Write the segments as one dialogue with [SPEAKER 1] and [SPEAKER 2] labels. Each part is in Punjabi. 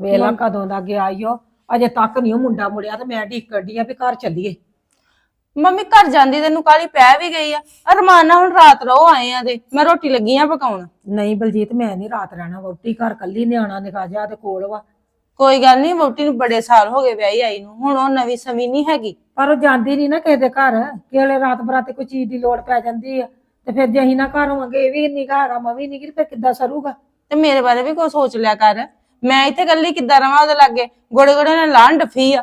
[SPEAKER 1] ਵੇਲਾ ਕਦੋਂ ਦਾ ਗਿਆ ਈ ਓ ਅਜੇ ਤੱਕ ਨਹੀਂ ਉਹ ਮੁੰਡਾ ਮੁੜਿਆ ਤੇ ਮੈਂ ਢੀਕ ਕੱਢੀ ਆ ਵੀ ਘਰ ਚੱਲੀਏ।
[SPEAKER 2] ਮੰਮੀ ਘਰ ਜਾਂਦੀ ਤੈਨੂੰ ਕਾਲੀ ਪੈ ਵੀ ਗਈ ਆ। ਅਰਮਾਨ ਨਾਲ ਹੁਣ ਰਾਤ ਰਹੋ ਆਏ ਆ ਤੇ ਮੈਂ ਰੋਟੀ ਲੱਗੀ ਆ ਪਕਾਉਣ।
[SPEAKER 1] ਨਹੀਂ ਬਲਜੀਤ ਮੈਂ ਨਹੀਂ ਰਾਤ ਰਹਿਣਾ। ਵਹੁਟੀ ਘਰ ਕੱਲੀ ਨਿਆਣਾ ਨਿਕਾ ਜਾ ਤੇ ਕੋਲ ਵਾ।
[SPEAKER 2] ਕੋਈ ਗੱਲ ਨਹੀਂ ਵੋਟੀ ਨੂੰ ਬੜੇ ਸਾਲ ਹੋ ਗਏ ਵਿਆਹੀ ਆਈ ਨੂੰ। ਹੁਣ ਉਹ ਨਵੀਂ ਸਮੀ ਨਹੀਂ ਹੈਗੀ।
[SPEAKER 1] ਪਰ ਉਹ ਜਾਂਦੀ ਨਹੀਂ ਨਾ ਕਿਸੇ ਦੇ ਘਰ। ਕਿਹੜੇ ਰਾਤ ਬਰਾਤੇ ਕੋਈ ਚੀਜ਼ ਦੀ ਲੋੜ ਪੈ ਜਾਂਦੀ ਆ। ਤੇ ਫਿਰ ਜੇ ਅਸੀਂ ਨਾ ਘਰ ਹੋਵਾਂਗੇ ਇਹ ਵੀ ਨਹੀਂ ਹੈਗਾ ਮੈਂ ਵੀ ਨਹੀਂ ਫਿਰ ਕਿੱਦਾਂ ਸਰੂਗਾ?
[SPEAKER 2] ਤੇ ਮੇਰੇ ਬਾਰੇ ਵੀ ਕੋਈ ਸੋਚ ਲਿਆ ਕਰ। ਮੈਂ ਇੱਥੇ ਇਕੱਲੀ ਕਿੱਦਾਂ ਰਵਾਂ ਉਹਦੇ ਲਾਗੇ? ਗੋੜੇ ਗੋੜੇ ਨਾਲ ਲਾਣ ਡੱਫੀ ਆ।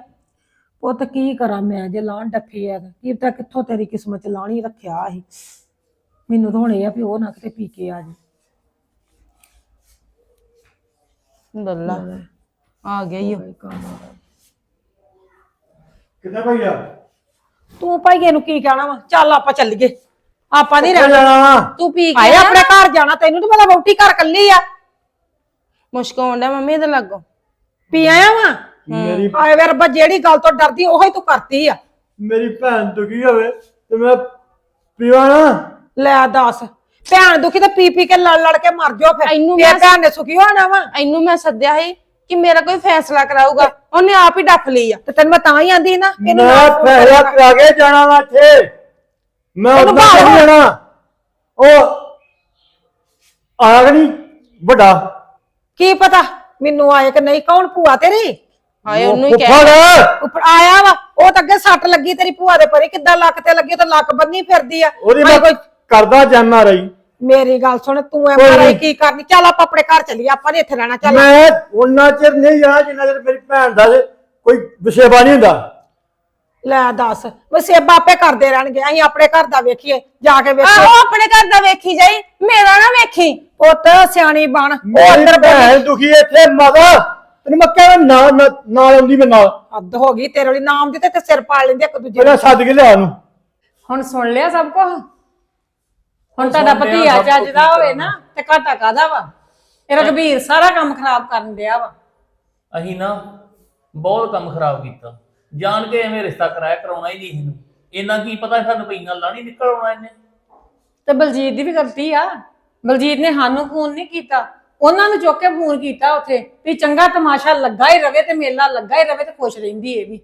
[SPEAKER 1] ਪੁੱਤ ਕੀ ਕਰਾਂ ਮੈਂ ਜੇ ਲਾਣ ਡੱਫੀ ਆ ਤੇ। ਕੀ ਪਤਾ ਕਿੱਥੋਂ ਤੇਰੀ ਕਿਸਮਤ ਚ ਲਾਣੀ ਰੱਖਿਆ ਸੀ। ਮੈਨੂੰ ਤਾਂ ਹੁਣ ਇਹ ਆ ਵੀ ਉਹ ਨਾ ਕਿਤੇ ਪੀ ਕੇ ਆ ਜੇ
[SPEAKER 2] ਬੱਲਾ ਆ ਗਿਆ ਈ ਓ।
[SPEAKER 1] ਕੋਈ ਕੰਮ ਆ।
[SPEAKER 3] ਕਿੱਥੇ ਭਈਆ?
[SPEAKER 1] ਤੂੰ ਭਾਈਏ ਨੂੰ ਕੀ ਕਹਿਣਾ ਵਾ? ਚੱਲ ਆਪਾਂ ਚੱਲੀਏ। ਆਪਾਂ ਨਹੀਂ ਰਹਿਣਾ।
[SPEAKER 3] ਜਾਣਾ
[SPEAKER 2] ਤੂੰ ਪੀ
[SPEAKER 1] ਆਏ
[SPEAKER 2] ਕੇ ਆ?
[SPEAKER 1] ਆਪਣੇ ਘਰ ਜਾਣਾ ਤੈਨੂੰ ਤਾਂ ਪਤਾ ਵਹੁਟੀ ਘਰ ਕੱਲੀ ਆ।
[SPEAKER 2] ਮੁਸ਼ਕ ਆਉਂਦਾ ਮੰਮੀ ਇਹਦੇ ਲਾਗੋਂ।
[SPEAKER 1] ਪੀ ਆਇਆ ਵਾ?
[SPEAKER 3] ਮੇਰੀ
[SPEAKER 1] ਆਏ ਵੇ ਰੱਬਾ ਜਿਹੜੀ ਗੱਲ ਤੋਂ ਡਰਦੀ ਉਹੀ ਤੂੰ ਕਰਤੀ ਆ।
[SPEAKER 3] ਮੇਰੀ ਭੈਣ ਦੁਖੀ ਹੋਵੇ ਤੇ ਮੈਂ ਪੀਵਾ ਨਾ।
[SPEAKER 1] ਲੈ ਦੱਸ ਭੈਣ ਦੁਖੀ ਤੇ ਪੀ ਪੀ ਕੇ ਲੜ ਲੜ ਕੇ ਮਰ ਜਾਓ ਫਿਰ।
[SPEAKER 2] ਇਹਨੂੰ
[SPEAKER 1] ਫਿਰ
[SPEAKER 2] ਮੈਂ-
[SPEAKER 1] ਭੈਣ ਨੇ ਸੁਖੀ ਹੋਣਾ ਵਾ।
[SPEAKER 2] ਇਹਨੂੰ ਮੈਂ ਸੱਦਿਆ ਸੀ ਕਿ ਮੇਰਾ ਕੋਈ ਫੈਸਲਾ ਕਰਾਊਗਾ। ਉਹਨੇ ਆਪ ਹੀ ਡੱਫ ਲਈ ਆ।
[SPEAKER 1] ਤੇ ਤੈਨੂੰ ਮੈਂ ਤਾਂ ਹੀ ਆਂਦੀ ਨਾ ਕਿ ਇਹਨੂੰ
[SPEAKER 3] ਮੈਂ
[SPEAKER 1] ਨਾ
[SPEAKER 3] ਫੈਸਲਾ। ਕਰਾ ਕੇ ਜਾਣਾ ਵਾ ਇੱਥੇ। ਮੈਂ
[SPEAKER 1] ਬਾਹਰ
[SPEAKER 3] ਨਹੀਂ ਜਾਣਾ। ਉਹ ਆਗ ਨਹੀਂ ਵੱਡਾ।
[SPEAKER 1] ਕੀ ਪਤਾ? ਮੈਨੂੰ ਆਏ ਕਿ ਨਹੀਂ? ਕੌਣ ਭੂਆ ਤੇਰੀ?
[SPEAKER 2] ਹਾਏ
[SPEAKER 3] ਉਹ
[SPEAKER 2] ਉਹਨੂੰ ਹੀ ਕਹਿ
[SPEAKER 1] ਉੱਪਰ ਆਇਆ ਵਾ। ਉਹ ਤਾਂ ਅੱਗੇ ਸੱਟ ਲੱਗੀ ਤੇਰੀ ਭੂਆ ਦੇ ਪਰੇ। ਕਿੱਦਾਂ ਲੱਕ ਤੇ ਲੱਗੀ? ਉਹ ਤਾਂ ਲੱਕ ਬੰਨੀ ਫਿਰਦੀ ਆ।
[SPEAKER 3] ਉਹਦੀ ਮੈਂ ਕਰਦਾ ਜਾਨਾ ਰਹੀ।
[SPEAKER 1] ਮੇਰੀ ਗੱਲ ਸੁਣ ਤੂੰ ਐ
[SPEAKER 3] ਕੋਈ
[SPEAKER 1] ਮਾਰਾ
[SPEAKER 3] ਨਹੀਂ।
[SPEAKER 1] ਕੀ ਕਰਨੀ? ਚੱਲ ਆਪਾਂ ਆਪਣੇ ਘਰ ਚੱਲੀਏ। ਆਪਾਂ ਨਹੀਂ ਇੱਥੇ ਰਹਿਣਾ। ਚੱਲ।
[SPEAKER 3] ਮੈਂ ਉਹਨਾਂ ਚਿਰ ਨਹੀਂ ਜਾਣਾ ਜਿੰਨਾ ਚਿਰ ਮੇਰੀ ਭੈਣ ਦਾ ਜੇ ਕੋਈ ਵਿਸ਼ੇਬਾ ਨਹੀਂ ਹੁੰਦਾ।
[SPEAKER 1] ਲੈ ਦੱਸ। ਵਸੇਬਾ ਆਪੇ ਕਰਦੇ ਰਹਿਣਗੇ। ਅਸੀਂ ਆਪਣੇ ਘਰ ਦਾ ਵੇਖੀਏ। ਜਾ ਕੇ ਵੇਖੀਏ।
[SPEAKER 2] ਆਹੋ ਆਪਣੇ ਘਰ ਦਾ ਵੇਖੀ ਜਾਈ। ਮੇਰਾ ਨਾ ਵੇਖੀ।
[SPEAKER 1] ਪੁੱਤ ਸਿਆਣੀ ਬਣ। ਉਹ ਅੰਦਰ ਬੈਠੀ
[SPEAKER 3] ਭੈਣ ਦੁਖੀ ਇੱਥੇ ਮਾਤਾ ਤੈਨੂੰ ਮੈਂ ਕਹਿੰਦਾ ਨਾਲ ਨਾਲ- ਨਾਲ ਆਉਂਦੀ ਮੈਂ ਨਾਲ।
[SPEAKER 1] ਹੱਦ ਹੋ ਗਈ ਤੇਰੇ ਲਈ ਨਾਮ ਦਿੱਤੇ ਤੇ ਸਿਰ ਪਾੜ ਲੈਂਦੇ ਇੱਕ ਦੂਜੇ
[SPEAKER 3] ਪਹਿਲਾਂ
[SPEAKER 1] ਨੂੰ।
[SPEAKER 3] ਸੱਦ ਕੇ ਲਿਆ ਨੂੰ
[SPEAKER 4] ਹੁਣ ਸੁਣ ਲਿਆ ਸਭ ਕੁਝ ਹੁਣ ਤੁਹਾਡਾ ਭਤੀਆ ਚੱਜ ਦਾ ਹੋਵੇ ਨਾ ਤੇ ਘਾਟਾ ਕਾਦਾ ਵਾ? ਇਹ ਰਘਬੀਰ ਸਾਰਾ ਕੰਮ ਖਰਾਬ ਕਰਨ ਦਿਆ ਵਾ।
[SPEAKER 5] ਅਸੀਂ ਨਾ ਬਹੁਤ ਕੰਮ ਖਰਾਬ ਕੀਤਾ। ਜਾਣ ਕੇ ਐਵੇਂ ਰਿਸ਼ਤਾ ਕਰਾਇਆ ਕਰਾਉਣਾ ਹੀ ਨਹੀਂ ਇਹਨੂੰ। ਇੰਨਾ ਕੀ ਪਤਾ ਸਾਨੂੰ ਪਈਆਂ ਲਾਣੀ ਨਿਕਲ ਆਉਣਾ ਇਹਨੇ।
[SPEAKER 4] ਤੇ ਬਲਜੀਤ ਦੀ ਵੀ ਗਲਤੀ ਆ। ਬਲਜੀਤ ਨੇ ਸਾਨੂੰ ਫੋਨ ਨਹੀਂ ਕੀਤਾ। ਉਹਨਾਂ ਨੂੰ ਚੁੱਕ ਕੇ ਫੋਨ ਕੀਤਾ ਉੱਥੇ ਵੀ ਚੰਗਾ ਤਮਾਸ਼ਾ ਲੱਗਾ ਹੀ ਰਵੇ ਤੇ ਮੇਲਾ ਲੱਗਾ ਹੀ ਰਵੇ ਤੇ ਖੁਸ਼ ਰਹਿੰਦੀ ਇਹ ਵੀ।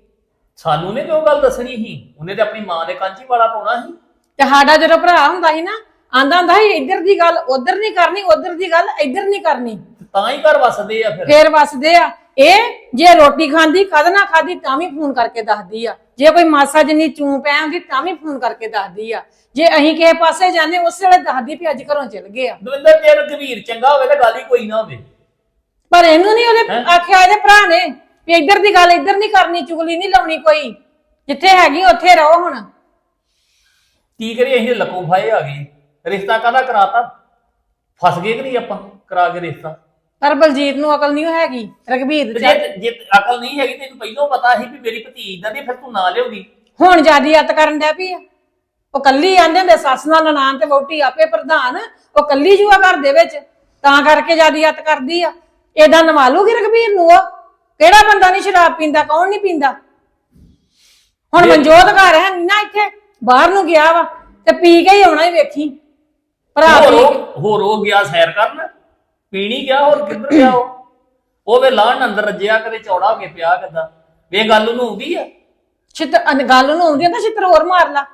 [SPEAKER 5] ਸਾਨੂੰ ਨੇ ਕਿਉਂ ਗੱਲ ਦੱਸਣੀ ਸੀ? ਉਹਨੇ ਤੇ ਆਪਣੀ ਮਾਂ ਦੇ ਕੰਚੀ ਵਾਲਾ ਪਾਉਣਾ ਸੀ।
[SPEAKER 4] ਤੇ ਸਾਡਾ ਜਦੋਂ ਭਰਾ ਹੁੰਦਾ ਸੀ ਨਾ ਆਂਦਾ ਹੁੰਦਾ ਸੀ ਇੱਧਰ ਦੀ ਗੱਲ ਉੱਧਰ ਨਹੀਂ ਕਰਨੀ ਉੱਧਰ ਦੀ ਗੱਲ ਇੱਧਰ ਨਹੀਂ ਕਰਨੀ।
[SPEAKER 5] ਤੇ ਤਾਂ ਹੀ ਘਰ ਵਸਦੇ ਆ ਫਿਰ।
[SPEAKER 4] ਫੇਰ ਵਸਦੇ ਆ। ਇਹ ਜੇ ਰੋਟੀ ਖਾਂਦੀ ਕਦ ਨਾ ਖਾਦੀ ਤਾਂ ਵੀ ਫੋਨ ਕਰਕੇ ਦੱਸਦੀ ਆ। ਜੇ ਕੋਈ ਮਾਸਾ ਜਿੰਨੀ ਚੂੰ ਪੈ ਹੁੰਦੀ ਤਾਂ ਵੀ ਫੋਨ ਕਰਕੇ ਦੱਸਦੀ ਆ। ਜੇ ਅਸੀਂ ਕਿਸੇ ਪਾਸੇ ਜਾਂਦੇ ਉਸ ਵੇਲੇ ਦੱਸਦੀ ਵੀ ਅੱਜ ਘਰੋਂ ਚਲ ਗਏ ਆ।
[SPEAKER 5] ਦਵਿੰਦਰ ਜੇ ਗਵੀਰ ਚੰਗਾ ਹੋਵੇ ਤਾਂ ਗੱਲ ਹੀ ਕੋਈ ਨਾ ਹੋਵੇ।
[SPEAKER 4] ਪਰ ਇਹਨੂੰ ਨਹੀਂ ਉਹਦੇ? ਆਖਿਆ ਇਹਦੇ ਭਰਾ ਨੇ ਵੀ ਇੱਧਰ ਦੀ ਗੱਲ ਇੱਧਰ ਨਹੀਂ ਕਰਨੀ ਚੁਗਲੀ ਨਹੀਂ ਲਾਉਣੀ ਕੋਈ। ਜਿੱਥੇ ਹੈਗੀ ਉੱਥੇ ਰਹੋ ਹੁਣ।
[SPEAKER 5] ਕੀ ਕਰੀਏ ਅਸੀਂ ਲੱਕੋਂ ਫਾਏ ਆ ਗਏ। ਰਿਸ਼ਤਾ ਕਾਹਦਾ ਕਰਾਤਾ? ਫਸ ਗਏ ਕਿ ਨਹੀਂ ਆਪਾਂ? ਕਰਾ ਕੇ ਰਿਸ਼ਤਾ?
[SPEAKER 4] ਪਰ ਬਲਜੀਤ ਨੂੰ ਅਕਲ ਨਹੀਂ ਹੈਗੀ ਰਘਬੀਰ
[SPEAKER 5] ਤੇ
[SPEAKER 4] ਚ
[SPEAKER 5] ਜੇ ਜੇ ਅਕਲ ਨਹੀਂ ਹੈਗੀ ਤੈਨੂੰ ਪਹਿਲਾਂ ਪਤਾ ਸੀ ਵੀ ਮੇਰੀ ਭਤੀਜ ਦਾ ਨਹੀਂ ਫਿਰ ਤੂੰ ਨਾ ਲਿਆਉਂਦੀ।
[SPEAKER 4] ਹੁਣ ਜਿਆਦੀ ਅੱਤ ਕਰਨ ਡਿਆ ਪਈ ਆ। ਉਹ ਕੱਲੀ ਆਂਦੇ ਹੁੰਦੇ ਸੱਸ ਨਾਲ ਨਨਾਣ ਤੇ ਵਹੁਟੀ ਆਪੇ ਪ੍ਰਧਾਨ ਉਹ ਕੱਲੀ ਜੂਆ ਘਰ ਦੇ ਵਿੱਚ ਤਾਂ ਕਰਕੇ ਜਿਆਦੀ ਅੱਤ ਕਰਦੀ ਆ। ਏਦਾਂ ਨਵਾਲੂਗੀ ਰਘਬੀਰ ਨੂੰ ਉਹ? ਕਿਹੜਾ ਬੰਦਾ ਨਹੀਂ ਸ਼ਰਾਬ ਪੀਂਦਾ ਕੌਣ ਨਹੀਂ ਪੀਂਦਾ? ਹੁਣ ਮਨਜੋਤ ਘਰ ਹੈ ਨੀ ਨਾ ਇੱਥੇ ਬਾਹਰ ਨੂੰ ਗਿਆ ਵਾ ਤੇ ਪੀ ਕੇ ਹੀ ਆਉਣਾ ਹੀ ਵੇਖੀ। ਭਰਾ
[SPEAKER 5] ਹੋਰ
[SPEAKER 4] ਪੀ ਕੇ
[SPEAKER 5] ਉਹ- ਹੋਰ ਉਹ ਗਿਆ ਸੈਰ ਕਰਨ? ਪੀਣੀ ਗਿਆ ਹੋਰ ਕਿੱਧਰ ਗਿਆ ਉਹ? ਉਹ ਵੇ ਲਾਣ ਅੰਦਰ ਰੱਜਿਆ ਕਦੇ ਚੌੜਾ ਹੋ ਕੇ ਪਿਆ ਕਿੱਦਾਂ? ਵੇ ਗੱਲ ਉਹਨੂੰ ਆਉਂਦੀ ਆ?
[SPEAKER 4] ਛਿੱਤਰ ਅਨ- ਗੱਲ ਨੂੰ ਆਉਂਦੀ ਆ ਨਾ ਛਿੱਤਰ ਹੋਰ ਮਾਰ ਲਾ।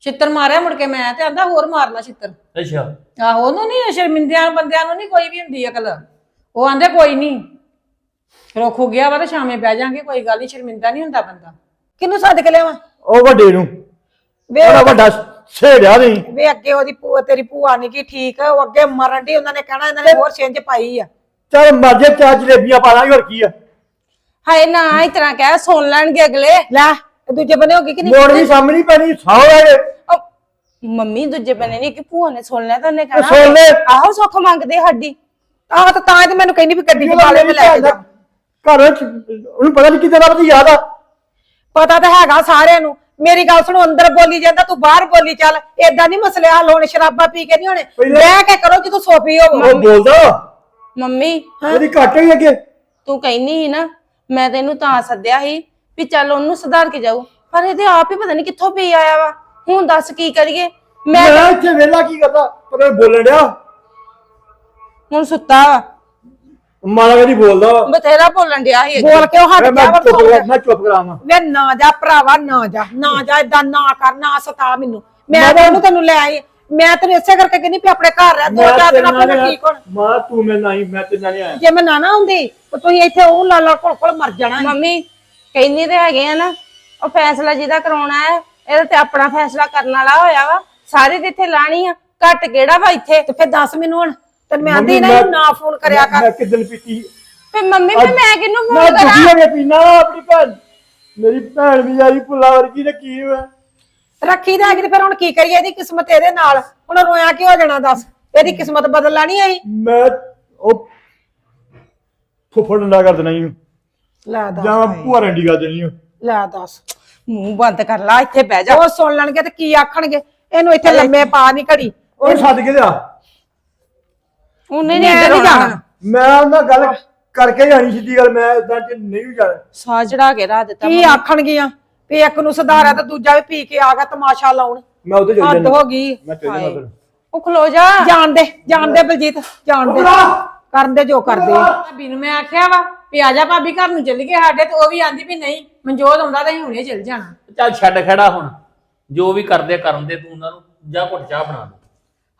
[SPEAKER 4] ਛਿੱਤਰ ਮਾਰਿਆ ਮੁੜ ਕੇ ਮੈਂ ਤੇ ਆਂਦਾ ਹੋਰ ਮਾਰ ਲਾ ਛਿੱਤਰ।
[SPEAKER 5] ਅੱਛਾ।
[SPEAKER 4] ਆਹੋ ਉਹਨੂੰ ਨਹੀਂ ਸ਼ਰਮਿੰਦਿਆਂ ਬੰਦਿਆਂ ਨੂੰ ਨਹੀਂ ਕੋਈ ਵੀ ਹੁੰਦੀ ਅਕਲ। ਉਹ ਆਂਦੇ ਕੋਈ ਨਹੀਂ ਰੋਖੋ ਗਿਆ ਵਾ ਤੇ ਸ਼ਾਮੇ ਬਹਿ ਜਾਾਂਗੇ ਕੋਈ ਗੱਲ ਨਹੀਂ ਸ਼ਰਮਿੰਦਾ ਨਹੀਂ ਹੁੰਦਾ ਬੰਦਾ।
[SPEAKER 1] ਕਿਹਨੂੰ ਸੱਦ ਕੇ ਲਿਆਵਾਂ?
[SPEAKER 3] ਉਹ ਵੱਡੇ ਨੂੰ।
[SPEAKER 1] ਵੇ
[SPEAKER 3] ਬੜਾ ਵੱਡਾ ਛੇੜਿਆ ਨਹੀਂ।
[SPEAKER 1] ਵੇ ਅੱਗੇ ਉਹਦੀ ਭੂਆ ਤੇਰੀ ਭੂਆ ਨਹੀਂ ਕੀ ਠੀਕ ਉਹ ਅੱਗੇ ਮਰਨ ਦੀ ਉਹਨਾਂ ਨੇ ਕਹਿਣਾ ਇਹਨਾਂ ਨੇ ਹੋਰ ਛਿੰਝ ਪਾਈ ਆ।
[SPEAKER 3] ਚੱਲ ਮਰ ਜੇ ਚਾਰ ਜਲੇਬੀਆਂ ਪਾ ਲਾਂਗੇ ਹੋਰ ਕੀ ਆ।
[SPEAKER 2] ਹਾਏ ਨਾ ਇਸ ਤਰ੍ਹਾਂ ਕਹਿ ਸੁਣ ਲੈਣਗੇ ਅਗਲੇ।
[SPEAKER 1] ਲੈ ਇਹ ਦੂਜੇ ਬੰਨੇ ਹੋ ਗਈ ਕਿ ਨਹੀਂ?
[SPEAKER 3] ਮੋੜ ਵੀ ਸਾਹਮਣੇ ਨਹੀਂ ਪੈਣੀ ਸਾਹ ਲੈ
[SPEAKER 2] ਉਹ ਮੰਮੀ ਦੂਜੇ ਬੰਨੇ ਨਹੀਂ ਕਿ ਭੂਆ ਨੇ ਸੁਣ ਲਿਆ ਤਾਂ ਉਹਨੇ
[SPEAKER 3] ਸੁਣ
[SPEAKER 2] ਕਹਿਣਾ
[SPEAKER 3] ਲੈ।
[SPEAKER 2] ਆਹੋ ਸੁੱਖ ਮੰਗਦੇ ਹੱਡੀ
[SPEAKER 1] ਆਹ ਤਾਂ ਤਾਂ ਤੇ ਮੈਨੂੰ ਕਹਿੰਦੀ ਵੀ ਗੱਡੀ 'ਚ ਬਾਲੇ ਮੈਂ ਲੈ ਕੇ ਜਾ
[SPEAKER 3] ਘਰ ਵਿੱਚ ਉਹਨੂੰ ਪਤਾ ਨਹੀਂ ਕਿਤੇ ਦਾ ਪਤਾ ਯਾਦ ਆ।
[SPEAKER 1] ਪਤਾ ਤਾਂ ਹੈਗਾ ਸਾਰਿਆਂ ਨੂੰ ਮੇਰੀ ਗੱਲ ਸੁਣੋ ਅੰਦਰ ਬੋਲੀ ਜਾਂਦਾ ਤੂੰ ਬਾਹਰ ਬੋਲੀ ਚੱਲ। ਏਦਾਂ ਨਹੀਂ ਮਸਲੇ ਹੱਲ ਹੋਣੇ ਸ਼ਰਾਬਾਂ ਪੀ ਕੇ ਨਹੀਂ ਹੋਣੇ।
[SPEAKER 3] ਪਹਿਲਾਂ-
[SPEAKER 1] ਬਹਿ ਕੇ ਕਰੋ ਜਦੋਂ ਸੋਫੀ ਹੋਵੋ
[SPEAKER 3] ਉਹ ਬੋਲਦਾ।
[SPEAKER 2] ਮੰਮੀ
[SPEAKER 3] ਉਹਦੀ ਘੱਟ ਹੀ ਅੱਗੇ।
[SPEAKER 2] ਤੂੰ ਕਹਿੰਦੀ ਸੀ ਨਾ ਮੈਂ ਤੈਨੂੰ ਤਾਂ ਸੱਦਿਆ ਸੀ ਵੀ ਚੱਲ ਉਹਨੂੰ ਸੁਧਾਰ ਕੇ ਜਾਊ। ਪਰ ਇਹਦੇ ਆਪ ਹੀ ਪਤਾ ਨਹੀਂ ਕਿੱਥੋਂ ਪੀ ਆਇਆ ਵਾ। ਹੁਣ ਦੱਸ ਕੀ ਕਰੀਏ? ਮੈਂ
[SPEAKER 3] ਮੈਂ ਇੱਥੇ ਵੇਲਾ ਕੀ ਕਰਦਾ? ਨੀ ਬੋਲਣ ਡਿਆ।
[SPEAKER 2] ਹੁਣ ਸੁੱਤਾ ਵਾ।
[SPEAKER 3] ਮਾਰਾ ਕਦੀ ਬੋਲਦਾ। ਵਾ।
[SPEAKER 2] ਬਥੇਰਾ ਬੋਲਣ ਡਿਆ ਸੀ ਅੱਗੇ।
[SPEAKER 6] ਬੋਲ ਕੇ ਉਹ ਹਟ
[SPEAKER 3] ਮੈਂ
[SPEAKER 6] ਗਿਆ
[SPEAKER 3] ਚੁੱਪ ਕਰਾ ਮੈਂ ਚੁੱਪ ਕਰਾਵਾਂ।
[SPEAKER 6] ਵੇ ਨਾ ਜਾ ਭਰਾਵਾ ਨਾ ਜਾ ਨਾ ਜਾ ਏਦਾਂ ਨਾ ਕਰ ਨਾ ਸਤਾ ਮੈਨੂੰ। ਮੈਂ ਤਾਂ ਉਹਨੂੰ ਤੈਨੂੰ ਲੈ ਆਈ। ਮੈਂ ਤੈਨੂੰ ਇਸੇ ਕਰਕੇ ਕਹਿੰਦੀ ਵੀ ਆਪਣੇ ਘਰ ਰਹਿ
[SPEAKER 3] ਮੈਂ ਤੇਰੇ
[SPEAKER 6] ਦਿਨ
[SPEAKER 3] ਨਾਲ
[SPEAKER 6] ਆਪਣੇ ਠੀਕ ਹੋਣ।
[SPEAKER 3] ਮਾਂ ਤੂੰ ਮੇਰੇ ਨਾਲ ਹੀ ਮੈਂ ਨਾਲ ਨਹੀਂ ਆਇਆ।
[SPEAKER 6] ਜੇ ਮੈਂ ਨਾ ਨਾ ਹੁੰਦੀ ਤਾਂ ਤੁਸੀਂ ਇੱਥੇ ਉਹ ਲਾਲਾ ਕੋਲ ਕੋਲ ਮਰ ਜਾਣਾ ਸੀ।
[SPEAKER 2] ਮੰਮੀ ਕਹਿੰਦੀ ਤੇ ਹੈਗੇ ਆ ਨਾ ਉਹ ਫੈਸਲਾ ਜਿਹਦਾ ਕਰਾਉਣਾ ਹੈ ਇਹਦਾ ਤੇ ਆਪਣਾ ਫੈਸਲਾ ਕਰਨ ਵਾਲਾ ਹੋਇਆ ਵਾ। ਸਾਰੇ ਤੇ ਇੱਥੇ ਲਾਣੀ ਆ ਘੱਟ ਕਿਹੜਾ ਵਾ ਇੱਥੇ?
[SPEAKER 6] ਤੇ ਫਿਰ ਦੱਸ ਮੈਨੂੰ ਹੁਣ। ਤੇ ਮੈਂ ਆਂਦੀ ਨਾ ਇਹਨੂੰ ਨਾ ਫੋਨ ਕਰਿਆ ਕਰ
[SPEAKER 3] ਮੈਂ ਕਿਦਨ ਪੀਤੀ?
[SPEAKER 2] ਫੇ ਮੰਮੀ ਫੇ ਮੈਂ ਕਿਹਨੂੰ
[SPEAKER 3] ਮੈਂ
[SPEAKER 2] ਫੋਨ
[SPEAKER 3] ਦੁਖੀ
[SPEAKER 2] ਕਰਾਂ
[SPEAKER 3] ਹੋ ਕੇ ਪੀਣਾ ਆਪਣੀ ਭੈਣ। ਮੇਰੀ ਭੈਣ ਵੀ ਆਈ ਭੁੱਲਾ ਵਰਗੀ ਨੇ ਕੀ ਹੋਇਆ?
[SPEAKER 6] ਰੱਖੀ ਦਾ ਕਿ ਫਿਰ ਹੁਣ ਕੀ ਕਰੀਏ? ਇਹਦੀ ਕਿਸਮਤ ਇਹਦੇ ਨਾਲ। ਹੁਣ ਰੋਇਆ ਕੀ ਹੋ ਜਾਣਾ ਦੱਸ? ਇਹਦੀ ਕਿਸਮਤ ਬਦਲ ਲੈਣੀ ਆਈ।
[SPEAKER 3] ਮੈਂ ਉਹ ਫੁੱਫੜ ਡੰਡਾ ਕਰ ਦੇਣਾ ਹੀ
[SPEAKER 6] ਲੈ ਦੱਸ
[SPEAKER 3] ਜਾਂ ਭੂਆ ਰੰਡੀ ਕਰ ਦੇਣੀ ਓ।
[SPEAKER 6] ਲੈ ਦੱਸ।
[SPEAKER 2] ਮੂੰਹ ਬੰਦ ਕਰ ਲਾ ਇੱਥੇ ਬਹਿ ਜਾ।
[SPEAKER 6] ਉਹ ਸੁਣ ਲੈਣਗੇ ਤੇ ਕੀ ਆਖਣਗੇ? ਇਹਨੂੰ ਇੱਥੇ ਲੰਮੇ ਪਾ ਨਹੀਂ ਘੜੀ।
[SPEAKER 3] ਉਹ ਸੱਦ ਕੇ ਲਿਆ
[SPEAKER 2] ਉਹਨੇ
[SPEAKER 6] ਮੈਂ
[SPEAKER 2] ਨਹੀਂ
[SPEAKER 6] ਨਹੀਂ ਜਾਣਾ।
[SPEAKER 3] ਮੈਂ ਉਹਨਾਂ ਗੱਲ ਕਰਕੇ ਜਾਣੀ ਸਿੱਧੀ ਗੱਲ ਮੈਂ ਇਦਾਂ ਚ ਨਹੀਂ ਜਾਣਾ।
[SPEAKER 2] ਸਾਹ ਚੜਾ ਕੇ ਰੱਖ ਦਿੱਤਾ
[SPEAKER 6] ਕੀ ਆਖਣਗੀਆਂ? ਵੀ ਇੱਕ ਨੂੰ ਸੁਧਾਰਿਆ ਤੇ ਦੂਜਾ ਵੀ ਪੀ ਕੇ ਆ ਗਿਆ ਤਮਾਸ਼ਾ ਲਾਉਣ।
[SPEAKER 3] ਮੈਂ ਉਹਦੇ ਚੱਲ
[SPEAKER 6] ਹੱਦ
[SPEAKER 3] ਜਾਣਾ
[SPEAKER 6] ਹੋ ਗਈ।
[SPEAKER 3] ਮੈਂ ਚੱਲ ਜਾਣਾ ਉਧਰ।
[SPEAKER 2] ਉਹ ਖਲੋ ਜਾ।
[SPEAKER 6] ਜਾਣ ਦੇ ਜਾਣ ਦੇ ਬਲਜੀਤ ਜਾਣ ਦੇ। ਕਰਨ ਦੇ ਜੋ ਕਰਦੇ ਆ।
[SPEAKER 4] ਭਾਬੀ ਨੂੰ ਮੈਂ ਆਖਿਆ ਵਾ ਵੀ ਆ ਜਾ ਭਾਬੀ ਘਰ ਨੂੰ ਚੱਲ ਗਏ ਸਾਡੇ ਤੇ ਉਹ ਵੀ ਆਂਦੀ ਵੀ ਨਹੀਂ ਮਨਜੋਤ ਆਉਂਦਾ ਤਾਂ ਅਸੀਂ ਹੁਣੇ ਚੱਲ ਜਾਣਾ।
[SPEAKER 5] ਚੱਲ ਛੱਡ ਖੜਾ ਹੁਣ। ਜੋ ਵੀ ਕਰਦੇ ਕਰਨ ਦੇ ਤੂੰ ਉਹਨਾਂ ਨੂੰ ਜਾ ਘੁੱਟ ਚਾਹ ਬਣਾ ਦੇ।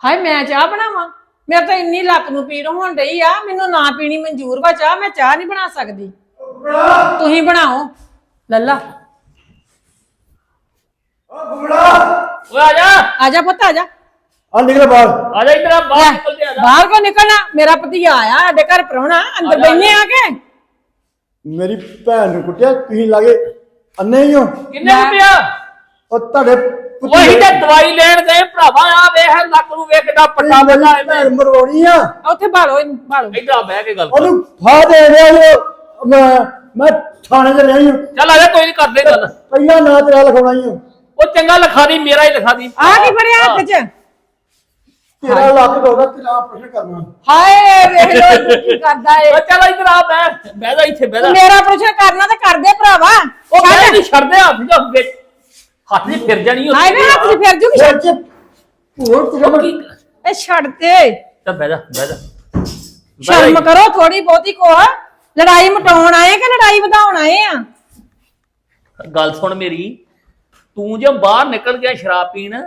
[SPEAKER 4] ਹਾਏ ਮੈਂ ਚਾਹ ਬਣਾਵਾਂ? ਮੇਰੇ ਤਾਂ ਇੰਨੀ ਲੱਕ ਨੂੰ ਪੀੜ ਹੋਣ ਡਈ ਆ ਮੈਨੂੰ ਨਾ ਪੀਣੀ ਮਨਜ਼ੂਰ ਵਾ ਚਾਹ ਮੈਂ ਚਾਹ ਨਹੀਂ ਬਣਾ ਸਕਦੀ। ਤੁਸੀਂ ਬਣਾਓ। ਲੱਲਾ।
[SPEAKER 5] ਓਏ ਆ ਜਾ।
[SPEAKER 4] ਆ ਜਾ ਪੁੱਤ ਆ ਜਾ।
[SPEAKER 3] ਆ ਨਿਕਲ ਬਾਹਰ।
[SPEAKER 5] ਆ ਜਾ ਇਧਰ ਬਾਹਰ ਨਿਕਲ ਆ ਜਾ।
[SPEAKER 4] ਬਾਹਰ ਕੋ ਨਿਕਲਣਾ? ਮੇਰਾ ਭਤੀਆ ਆਇਆ ਸਾਡੇ ਘਰ ਪ੍ਰਾਹੁਣਾ ਅੰਦਰ ਬੈਠੇ ਆ ਕੇ।
[SPEAKER 3] ਮੇਰੀ ਭੈਣ ਨੂੰ ਕੁੱਟਿਆ ਤੁਸੀਂ ਲਾਗੇ ਅੰਨੇ ਹੀ ਹੋ।
[SPEAKER 5] ਕਿੰਨੇ ਰੁਪਿਆ
[SPEAKER 3] ਉਹ ਤੁਹਾਡੇ
[SPEAKER 5] ਵਹੀ ਤੇ ਦਵਾਈ ਲੈਣ ਗਏ ਭਰਾਵਾ ਆ ਵੇਖ ਲੱਕ ਨੂੰ ਵੇਖ ਕਿੱਡਾ ਪੱਟਾ
[SPEAKER 3] ਮੇਰੀ ਭੈਣ ਮਰਵਾਉਣੀ ਆ।
[SPEAKER 4] ਉੱਥੇ ਭਾਲੋ ਇਹਨੂੰ ਭਾਲੋ
[SPEAKER 5] ਇਧਰ ਬਹਿ ਕੇ ਗੱਲ
[SPEAKER 3] ਉਹਨੂੰ ਫਾ ਦੇ ਰਿਹਾ ਜੋ ਮੈਂ ਮੈਂ ਥਾਣੇ 'ਚ ਰਹੀ ਹਾਂ
[SPEAKER 5] ਚੱਲ ਆ ਜਾ ਕੋਈ ਨਹੀਂ ਕਰਦੇ ਗੱਲ।
[SPEAKER 3] ਪਹਿਲਾਂ ਨਾਂ ਤੇਰਾ ਲਿਖਾਉਣਾ ਹੀ
[SPEAKER 5] ਉਹ। ਚੰਗਾ ਲਿਖਾ ਦੀ ਮੇਰਾ ਹੀ ਲਿਖਾ ਦੀ।
[SPEAKER 4] ਆ ਕੀ ਫੜਿਆ ਹੱਥ 'ਚ।
[SPEAKER 3] ਤੇਰਾ ਲੱਕ ਦੋਦਾ ਤੇਰਾ ਪ੍ਰਸ਼ਨ ਕਰਨਾ।
[SPEAKER 4] ਹਾਏ ਵੇਖ ਲੋ ਕੀ ਕਰਦਾ ਏ
[SPEAKER 5] ਉਹ ਚੱਲ ਇਧਰ ਆ ਬਹਿ। ਬਹਿ ਜਾ ਇੱਥੇ ਬਹਿ ਜਾ।
[SPEAKER 4] ਮੇਰਾ ਪ੍ਰਸ਼ਨ ਕਰਨਾ ਤੇ ਕਰਦੇ ਭਰਾਵਾ।
[SPEAKER 5] ਉਹ ਬਹਿ ਨਹੀਂ ਛੱਡਦੇ ਹੱਥ ਜਾ ਵਿੱਚ ਹੱਥ ਨਹੀਂ ਫਿਰ ਜਾਣੀ
[SPEAKER 4] ਹਾਏ ਵੇ ਹੱਥ 'ਚ ਫਿਰ ਜੂਗੀ
[SPEAKER 3] ਫਿਰ ਚ ਹੋਰ ਤੇਰਾ ਮੈਂ
[SPEAKER 4] ਇਹ ਛੱਡ ਦੇ
[SPEAKER 5] ਚੱਲ ਬਹਿ ਜਾ ਬਹਿ ਜਾ। ਬਹਿ ਜਾ।
[SPEAKER 4] ਸ਼ਰਮ
[SPEAKER 5] ਇੱਥੇ।
[SPEAKER 4] ਕਰੋ ਥੋੜੀ ਬਹੁਤੀ ਕੋ। ਲੜਾਈ ਮਟਾਉਣ ਆਏ ਕਿ ਲੜਾਈ ਵਧਾਉਣ ਆਏ ਆ?
[SPEAKER 5] ਗੱਲ ਸੁਣ ਮੇਰੀ ਤੂੰ ਜੇ ਬਾਹਰ ਨਿਕਲ ਗਿਆ ਸ਼ਰਾਬ ਪੀਣ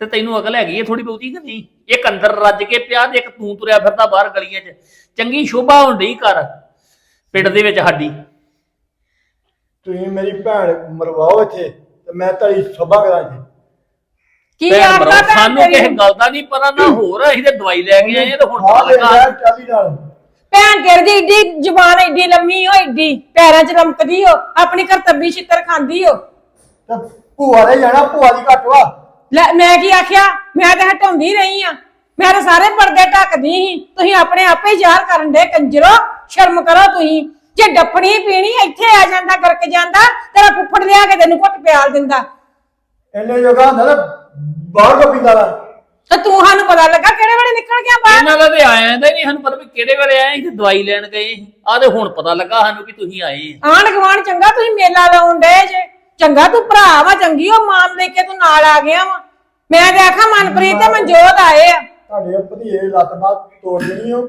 [SPEAKER 5] ਤੇ ਤੈਨੂੰ ਅਕਲ ਹੈਗੀ ਹੈ ਥੋੜੀ ਬਹੁਤੀ ਕਿ ਨਹੀਂ? ਇੱਕ ਅੰਦਰ ਰੱਜ ਕੇ ਪਿਆ ਤੇ ਇੱਕ ਤੂੰ ਤੁਰਿਆ ਫਿਰਦਾ ਬਾਹਰ ਗਲੀਆਂ 'ਚ। ਚੰਗੀ ਸ਼ੋਭਾ ਹੁੰਦੀ ਘਰ ਪਿੰਡ ਦੇ ਵਿੱਚ ਸਾਡੀ।
[SPEAKER 3] ਤੁਸੀਂ ਮੇਰੀ ਭੈਣ ਮਰਵਾਓ ਇੱਥੇ। ਤੇ ਮੈਂ ਤੁਹਾਡੀ ਸਭਾ ਕਰਾਂ ਇੱਥੇ।
[SPEAKER 4] ਕੀ
[SPEAKER 5] ਭੈਣ
[SPEAKER 4] ਆਖਦਾ
[SPEAKER 5] ਭਰਾ,
[SPEAKER 4] ਭੈਣ
[SPEAKER 5] ਸਾਨੂੰ ਕਿਸੇ ਗੱਲ ਦਾ ਨਹੀਂ ਪਤਾ ਨਾ ਹੋਰ ਅਸੀਂ ਤੇ ਦਵਾਈ ਲੈ ਕੇ ਆਏ ਆ ਤੇ ਹੁਣ ਪਤਾ ਲੱਗਾ
[SPEAKER 3] ਜਾ ਚਾਲੀ ਨਾਲ।
[SPEAKER 4] ਭੈਣ ਤੇਰੀ ਦੀ ਏਡੀ ਜ਼ੁਬਾਨ ਏਡੀ ਲੰਮੀ ਹੋ ਏਡੀ ਪੈਰਾਂ 'ਚ ਰਮਕਦੀ ਹੋ ਆਪਣੀ ਕਰਤੱਬੀ ਛਿੱਤਰ ਖਾਂਦੀ ਹੋ
[SPEAKER 3] ਤੇ ਭੂਆ ਦੇ ਜਾਣਾ ਭੂਆ ਦੀ ਘੱਟ ਵਾ।
[SPEAKER 4] ਲੈ ਮੈਂ ਕੀ ਆਖਿਆ? ਮੈਂ ਤਾਂ ਹਟਾਉਂਦੀ ਰਹੀ ਆ। ਮੈਂ ਤਾਂ ਸਾਰੇ ਪਰਦੇ ਢੱਕਦੀ ਸੀ। ਤੁਸੀਂ ਆਪਣੇ ਆਪੇ ਹੀ ਜ਼ਾਹਰ ਕਰਨ ਦੇ ਕੰਜਰੋ। ਸ਼ਰਮ ਕਰੋ ਤੁਸੀਂ। ਜੇ ਡੱਫਣੀ ਪੀਣੀ ਇੱਥੇ ਆ ਜਾਂਦਾ ਕਰਕੇ ਜਾਂਦਾ ਤੇਰਾ ਫੁੱਫੜ ਲਿਆ ਕੇ ਤੈਨੂੰ ਘੁੱਟ ਪਿਆਲ ਦਿੰਦਾ।
[SPEAKER 3] ਇੰਨੇ ਜੋਗਾ ਹੁੰਦਾ ਤਾਂ ਬਾਹਰ ਕੋ ਪੀਂਦਾ ਵਾ।
[SPEAKER 4] ਤੇ ਤੂੰ ਸਾਨੂੰ ਪਤਾ ਲੱਗਾ ਕਿਹੜੇ ਵੇਲੇ ਨਿਕਲ ਗਿਆ ਬਾਹਰ?
[SPEAKER 5] ਇਹਨਾਂ ਦਾ ਤੇ ਆਇਆ ਤਾਂ ਨਹੀਂ ਸਾਨੂੰ ਪਤਾ ਵੀ ਕਿਹੜੇ ਵੇਲੇ ਆਏ ਸੀ ਦਵਾਈ ਲੈਣ ਗਏ ਸੀ। ਆ ਤੇ ਹੁਣ ਪਤਾ ਲੱਗਾ ਸਾਨੂੰ ਕਿ ਤੁਸੀਂ ਆਏ ਆ
[SPEAKER 4] ਆਂਢ ਗੁਆਂਢ ਚੰਗਾ ਤੁਸੀਂ ਮੇਲਾ ਲਾਉਣ ਡਏ ਜੇ। ਚੰਗਾ ਤੂੰ ਭਰਾ ਵਾ ਚੰਗੀ ਉਹ ਮਾਨ ਲੈ ਕੇ ਤੂੰ ਨਾਲ ਆ ਗਿਆ ਵਾ। ਮੈਂ ਤੇ ਆਖਾਂ ਮਨਪ੍ਰੀਤ ਤੇ ਮਨਜੋਤ ਆਏ ਆ।
[SPEAKER 3] ਤੁਹਾਡੇ ਭਤੀਏ ਲੱਤ ਬਾਤ ਤੋੜ ਦੇਣੀ ਹੋ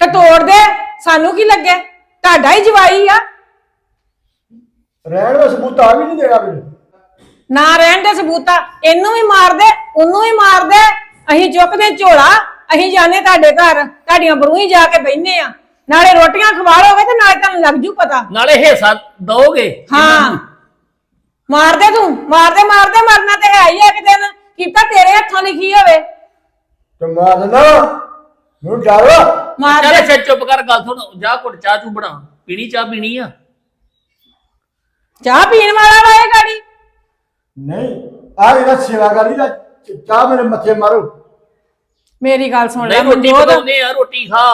[SPEAKER 4] ਤੇ ਤੋੜ ਦੇ ਸਾਨੂੰ ਕੀ ਲੱਗੇ? ਤੁਹਾਡਾ ਹੀ ਜਵਾਈ ਆ।
[SPEAKER 3] ਰਹਿਣ ਦਾ ਸਬੂਤ ਆ ਵੀ ਨਹੀਂ ਦੇਗਾ ਮੈਨੂੰ।
[SPEAKER 4] ਨਾ ਰਹਿਣ ਦੇ ਸਬੂਤਾ ਇਹਨੂੰ ਵੀ ਮਾਰ ਦੇ ਉਹਨੂੰ ਵੀ ਮਾਰ ਦੇ। ਅਸੀਂ ਚੁੱਕਦੇ ਝੋਲਾ ਅਸੀਂ ਜਾਣੇ ਤੁਹਾਡੇ ਘਰ। ਤੁਹਾਡੀਆਂ ਬਰੂਹੀ ਜਾ ਕੇ ਬੈਠਨੇ ਆ। ਨਾਲੇ ਰੋਟੀਆਂ ਖਵਾ ਲੋਗੇ ਤੇ ਨਾਲੇ ਤੁਹਾਨੂੰ ਲੱਗ ਜੂ ਪਤਾ।
[SPEAKER 5] ਨਾਲੇ ਹਿੱਸਾ ਦਓਗੇ।
[SPEAKER 4] ਹਾਂ। ਮਾਰ ਦੇ ਤੂੰ ਮਾਰ ਦੇ ਮਾਰ ਦੇ। ਮਰਨਾ ਤੇ ਹੈ ਹੀ ਆ ਇੱਕ ਦਿਨ। ਕੀਤਾ ਤੇਰੇ ਹੱਥੋਂ ਲਿਖੀ ਹੋਵੇ।
[SPEAKER 3] ਤੇ ਮਾਰ ਦਿੰਦਾ ਮੈਨੂੰ ਡਰ ਵਾ
[SPEAKER 4] ਮਾਰ
[SPEAKER 5] ਚੱਲ
[SPEAKER 4] ਦੇ।
[SPEAKER 5] ਚੁੱਪ ਕਰ ਗੱਲ ਸੁਣ ਜਾ ਘੁੱਟ ਚਾਹ ਤੂੰ ਬਣਾ। ਪੀਣੀ ਚਾਹ ਪੀਣੀ ਆ?
[SPEAKER 4] ਚਾਹ ਪੀਣ ਵਾਲਾ ਵਾ ਇਹ ਗਾੜੀ?
[SPEAKER 3] ਨਹੀਂ ਆ ਇਹਦਾ ਸੇਵਾ ਕਰੀ ਦਾ ਚਾਹ ਮੇਰੇ ਮੱਥੇ ਮਾਰੋ।
[SPEAKER 4] ਮੇਰੀ ਗੱਲ ਸੁਣ ਲੈ
[SPEAKER 5] ਨਹੀਂ ਰੋਟੀ
[SPEAKER 4] ਮਨਜੋਤ।
[SPEAKER 5] ਬਣਾਉਂਦੇ ਆ ਰੋਟੀ ਖਾ।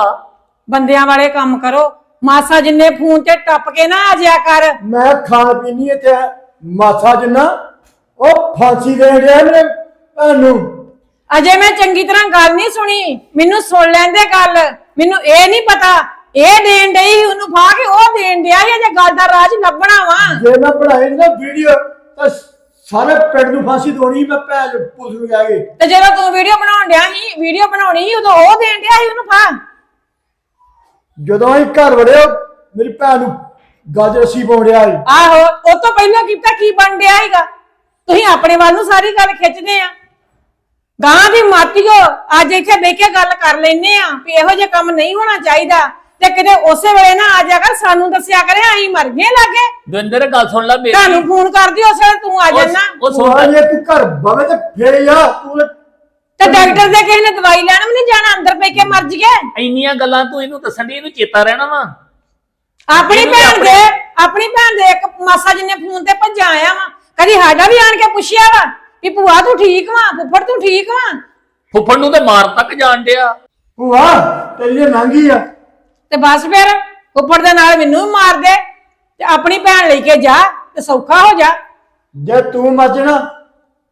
[SPEAKER 4] ਬੰਦਿਆਂ ਵਾਲੇ ਕੰਮ ਕਰੋ। ਮਾਸਾ ਜਿੰਨੇ ਫੋਨ ਤੇ ਟੱਪ ਕੇ ਨਾ ਆ ਜਿਆ ਕਰ।
[SPEAKER 3] ਮੈਂ ਖਾਣ ਪੀਣੀ ਇੱਥੇ ਮਾਸਾ ਜਿੰਨਾ ਉਹ ਫਾਂਸੀ ਦੇ ਰਿਹਾ ਮੇਰੇ ਭੈਣ ਨੂੰ।
[SPEAKER 4] ਅਜੇ ਮੈਂ ਚੰਗੀ ਤਰ੍ਹਾਂ ਗੱਲ ਨਹੀਂ ਸੁਣੀ। ਮੈਨੂੰ ਸੁਣ ਲੈਂਦੇ ਗੱਲ। ਮੈਨੂੰ ਇਹ ਨਹੀਂ ਪਤਾ ਇਹ ਦੇਣ ਡਈ ਸੀ ਉਹਨੂੰ ਫਾ ਕੇ ਉਹ ਦੇਣ ਡਿਆ ਸੀ ਅਜੇ ਗੱਲ ਦਾ ਰਾਜ ਲੱਭਣਾ ਵਾ।
[SPEAKER 3] ਜੇ ਮੈਂ ਬਣਾਈ ਨਾ ਵੀਡੀਓ ਤਾਂ ਸਾਰੇ ਪਿੰਡ ਨੂੰ ਫਾਂਸੀ ਦੋਣੀ ਮੈਂ ਨੂੰ ਪੁਲਿਸ ਨੂੰ ਕਹਿ ਗਏ
[SPEAKER 4] ਤੇ ਜਦੋਂ ਤੂੰ ਵੀਡੀਓ ਬਣਾਉਣ ਡਿਆ ਸੀ ਵੀਡੀਓ ਬਣਾਉਣੀ ਸੀ ਉਦੋਂ ਉਹ ਦੇਣ ਡਿਆ ਸੀ ਉਹਨੂੰ ਫਾ
[SPEAKER 3] ਜਦੋਂ ਅਸੀਂ ਘਰ ਵੜਿਆ ਮੇਰੀ ਭੈਣ ਨੂੰ ਗੱਜ ਰੱਸੀ ਪਾਉਣ ਡਿਆ ਸੀ।
[SPEAKER 4] ਆਹੋ ਉਹ ਤੋਂ ਪਹਿਲਾਂ ਕੀਤਾ ਕੀ ਬਣ ਡਿਆ ਹੈਗਾ ਤੁਸੀਂ ਆਪਣੇ ਵੱਲ ਨੂੰ ਸਾਰੀ ਗੱਲ ਖਿੱਚਦੇ ਆ। ਗਾਂ ਦੀ ਮਾਤੀਓ ਅੱਜ ਇੱਥੇ ਬਹਿ ਕੇ ਗੱਲ ਕਰ ਲੈਨੇ ਆ ਵੀ ਇਹੋ ਜਿਹਾ ਕੰਮ ਨਹੀਂ ਹੋਣਾ ਚਾਹੀਦਾ। ਤੇ ਕਿਤੇ ਉਸੇ ਵੇਲੇ ਨਾ ਆ ਜਾ ਕਰ ਸਾਨੂੰ ਦੱਸਿਆ ਕਰੇ ਅਸੀਂ ਮਰ ਗਏ ਲਾਗੇ।
[SPEAKER 5] ਦਵਿੰਦਰ ਗੱਲ ਸੁਣ ਲੈ ਮੇਰੀ।
[SPEAKER 4] ਤੁਹਾਨੂੰ ਫੋਨ ਕਰਦੀ ਉਸੇ ਵੇਲੇ ਤੂੰ ਆ
[SPEAKER 5] ਉਹ-
[SPEAKER 4] ਜਾਣਾ।
[SPEAKER 5] ਉਹ ਸੁਣ
[SPEAKER 3] ਜੇ ਤੂੰ ਘਰ ਬਵੇ ਤੇ ਫੇਰ ਆ ਤੂੰ ਤੇ
[SPEAKER 4] ਤੇ ਡਾਕਟਰ ਦੇ ਕਿਸੇ ਨੇ ਦਵਾਈ ਲੈਣ ਵੀ ਨਹੀਂ ਜਾਣਾ ਅੰਦਰ ਪੈ ਕੇ ਮਰ ਜਗੇ
[SPEAKER 5] ਇੰਨੀਆਂ ਗੱਲਾਂ ਤੂੰ ਇਹਨੂੰ ਦੱਸਣ ਦੀ ਇਹਨੂੰ ਚੇਤਾ ਰਹਿਣਾ ਵਾ।
[SPEAKER 4] ਆਪਣੀ
[SPEAKER 5] ਇਹਨੂੰ
[SPEAKER 4] ਭੈਣ ਦੇ ਆਪਣੀ ਭੈਣ ਦੇ ਇੱਕ ਮਾਸਾ ਜਿੰਨੇ ਫੋਨ ਤੇ ਭੱਜਾ ਆਇਆ ਵਾ ਕਦੀ ਸਾਡਾ ਵੀ ਆਣ ਕੇ ਪੁੱਛਿਆ ਵਾ। ਵੀ ਭੂਆ ਤੂੰ ਠੀਕ ਵਾ? ਫੁੱਫੜ ਤੂੰ ਠੀਕ ਵਾ?
[SPEAKER 5] ਫੁੱਫੜ ਨੂੰ ਤੇ ਮਾਰ ਤੱਕ ਜਾਣ ਡਿਆ।
[SPEAKER 3] ਭੂਆ ਤੇਰੀ ਇਹ ਨੰਗੀ ਆ।
[SPEAKER 4] ਤੇ ਬਸ ਫਿਰ ਫੁੱਫੜ ਦੇ ਨਾਲ ਮੈਨੂੰ ਵੀ ਮਾਰ ਦੇ ਤੇ ਆਪਣੀ ਭੈਣ ਲੈ ਕੇ ਜਾ ਤੇ ਸੌਖਾ ਹੋ ਜਾ।
[SPEAKER 3] ਜੇ ਤੂੰ ਮਰ ਜਾਣਾ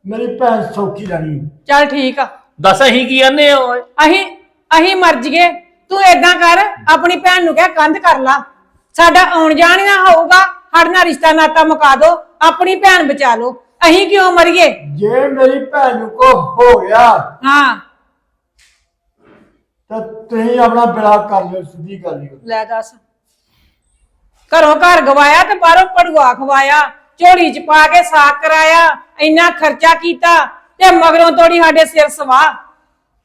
[SPEAKER 3] ਮੇਰੀ ਭੈਣ ਸੌਖੀ ਰਹਿਣੀ
[SPEAKER 4] ਚੱਲ ਠੀਕ ਆ।
[SPEAKER 5] ਦੱਸ ਅਸੀਂ ਕੀ ਆਨੇ ਆ ਓਏ?
[SPEAKER 4] ਅਸੀਂ ਅਸੀਂ ਮਰ ਜਗੇ ਤੂੰ ਏਦਾਂ ਕਰ ਆਪਣੀ ਭੈਣ ਨੂੰ ਕਹਿ ਕੰਧ ਕਰ ਲਾ। ਸਾਡਾ ਆਉਣ ਜਾਣ ਨਾ ਹੋਊਗਾ ਸਾਡੇ ਨਾਲ ਰਿਸ਼ਤਾ ਨਾਤਾ ਮੁਕਾ ਦੋ ਆਪਣੀ ਭੈਣ ਬਚਾ ਲਓ। ਅਸੀਂ ਕਿਉਂ ਮਰੀਏ?
[SPEAKER 3] ਜੇ ਮੇਰੀ ਭੈਣ ਨੂੰ ਕੋ ਹੋ ਗਿਆ
[SPEAKER 4] ਹਾਂ।
[SPEAKER 3] ਤਾਂ ਤੁਸੀਂ ਆਪਣਾ ਬਿਲਾ ਕਰ ਲਿਓ ਸਿੱਧੀ ਗੱਲ ਹੀ।
[SPEAKER 4] ਲੈ ਦੱਸ। ਘਰੋਂ ਘਰ ਗਵਾਇਆ ਤੇ ਬਾਹਰੋਂ ਪੜੂਆ ਖਵਾਇਆ ਝੋਲੀ ਚ ਪਾ ਕੇ ਸਾਕ ਕਰਾਇਆ ਇੰਨਾ ਖਰਚਾ ਕੀਤਾ ਤੇ ਮਗਰੋਂ ਤੋੜੀ ਸਾਡੇ ਸਿਰ ਸਵਾ।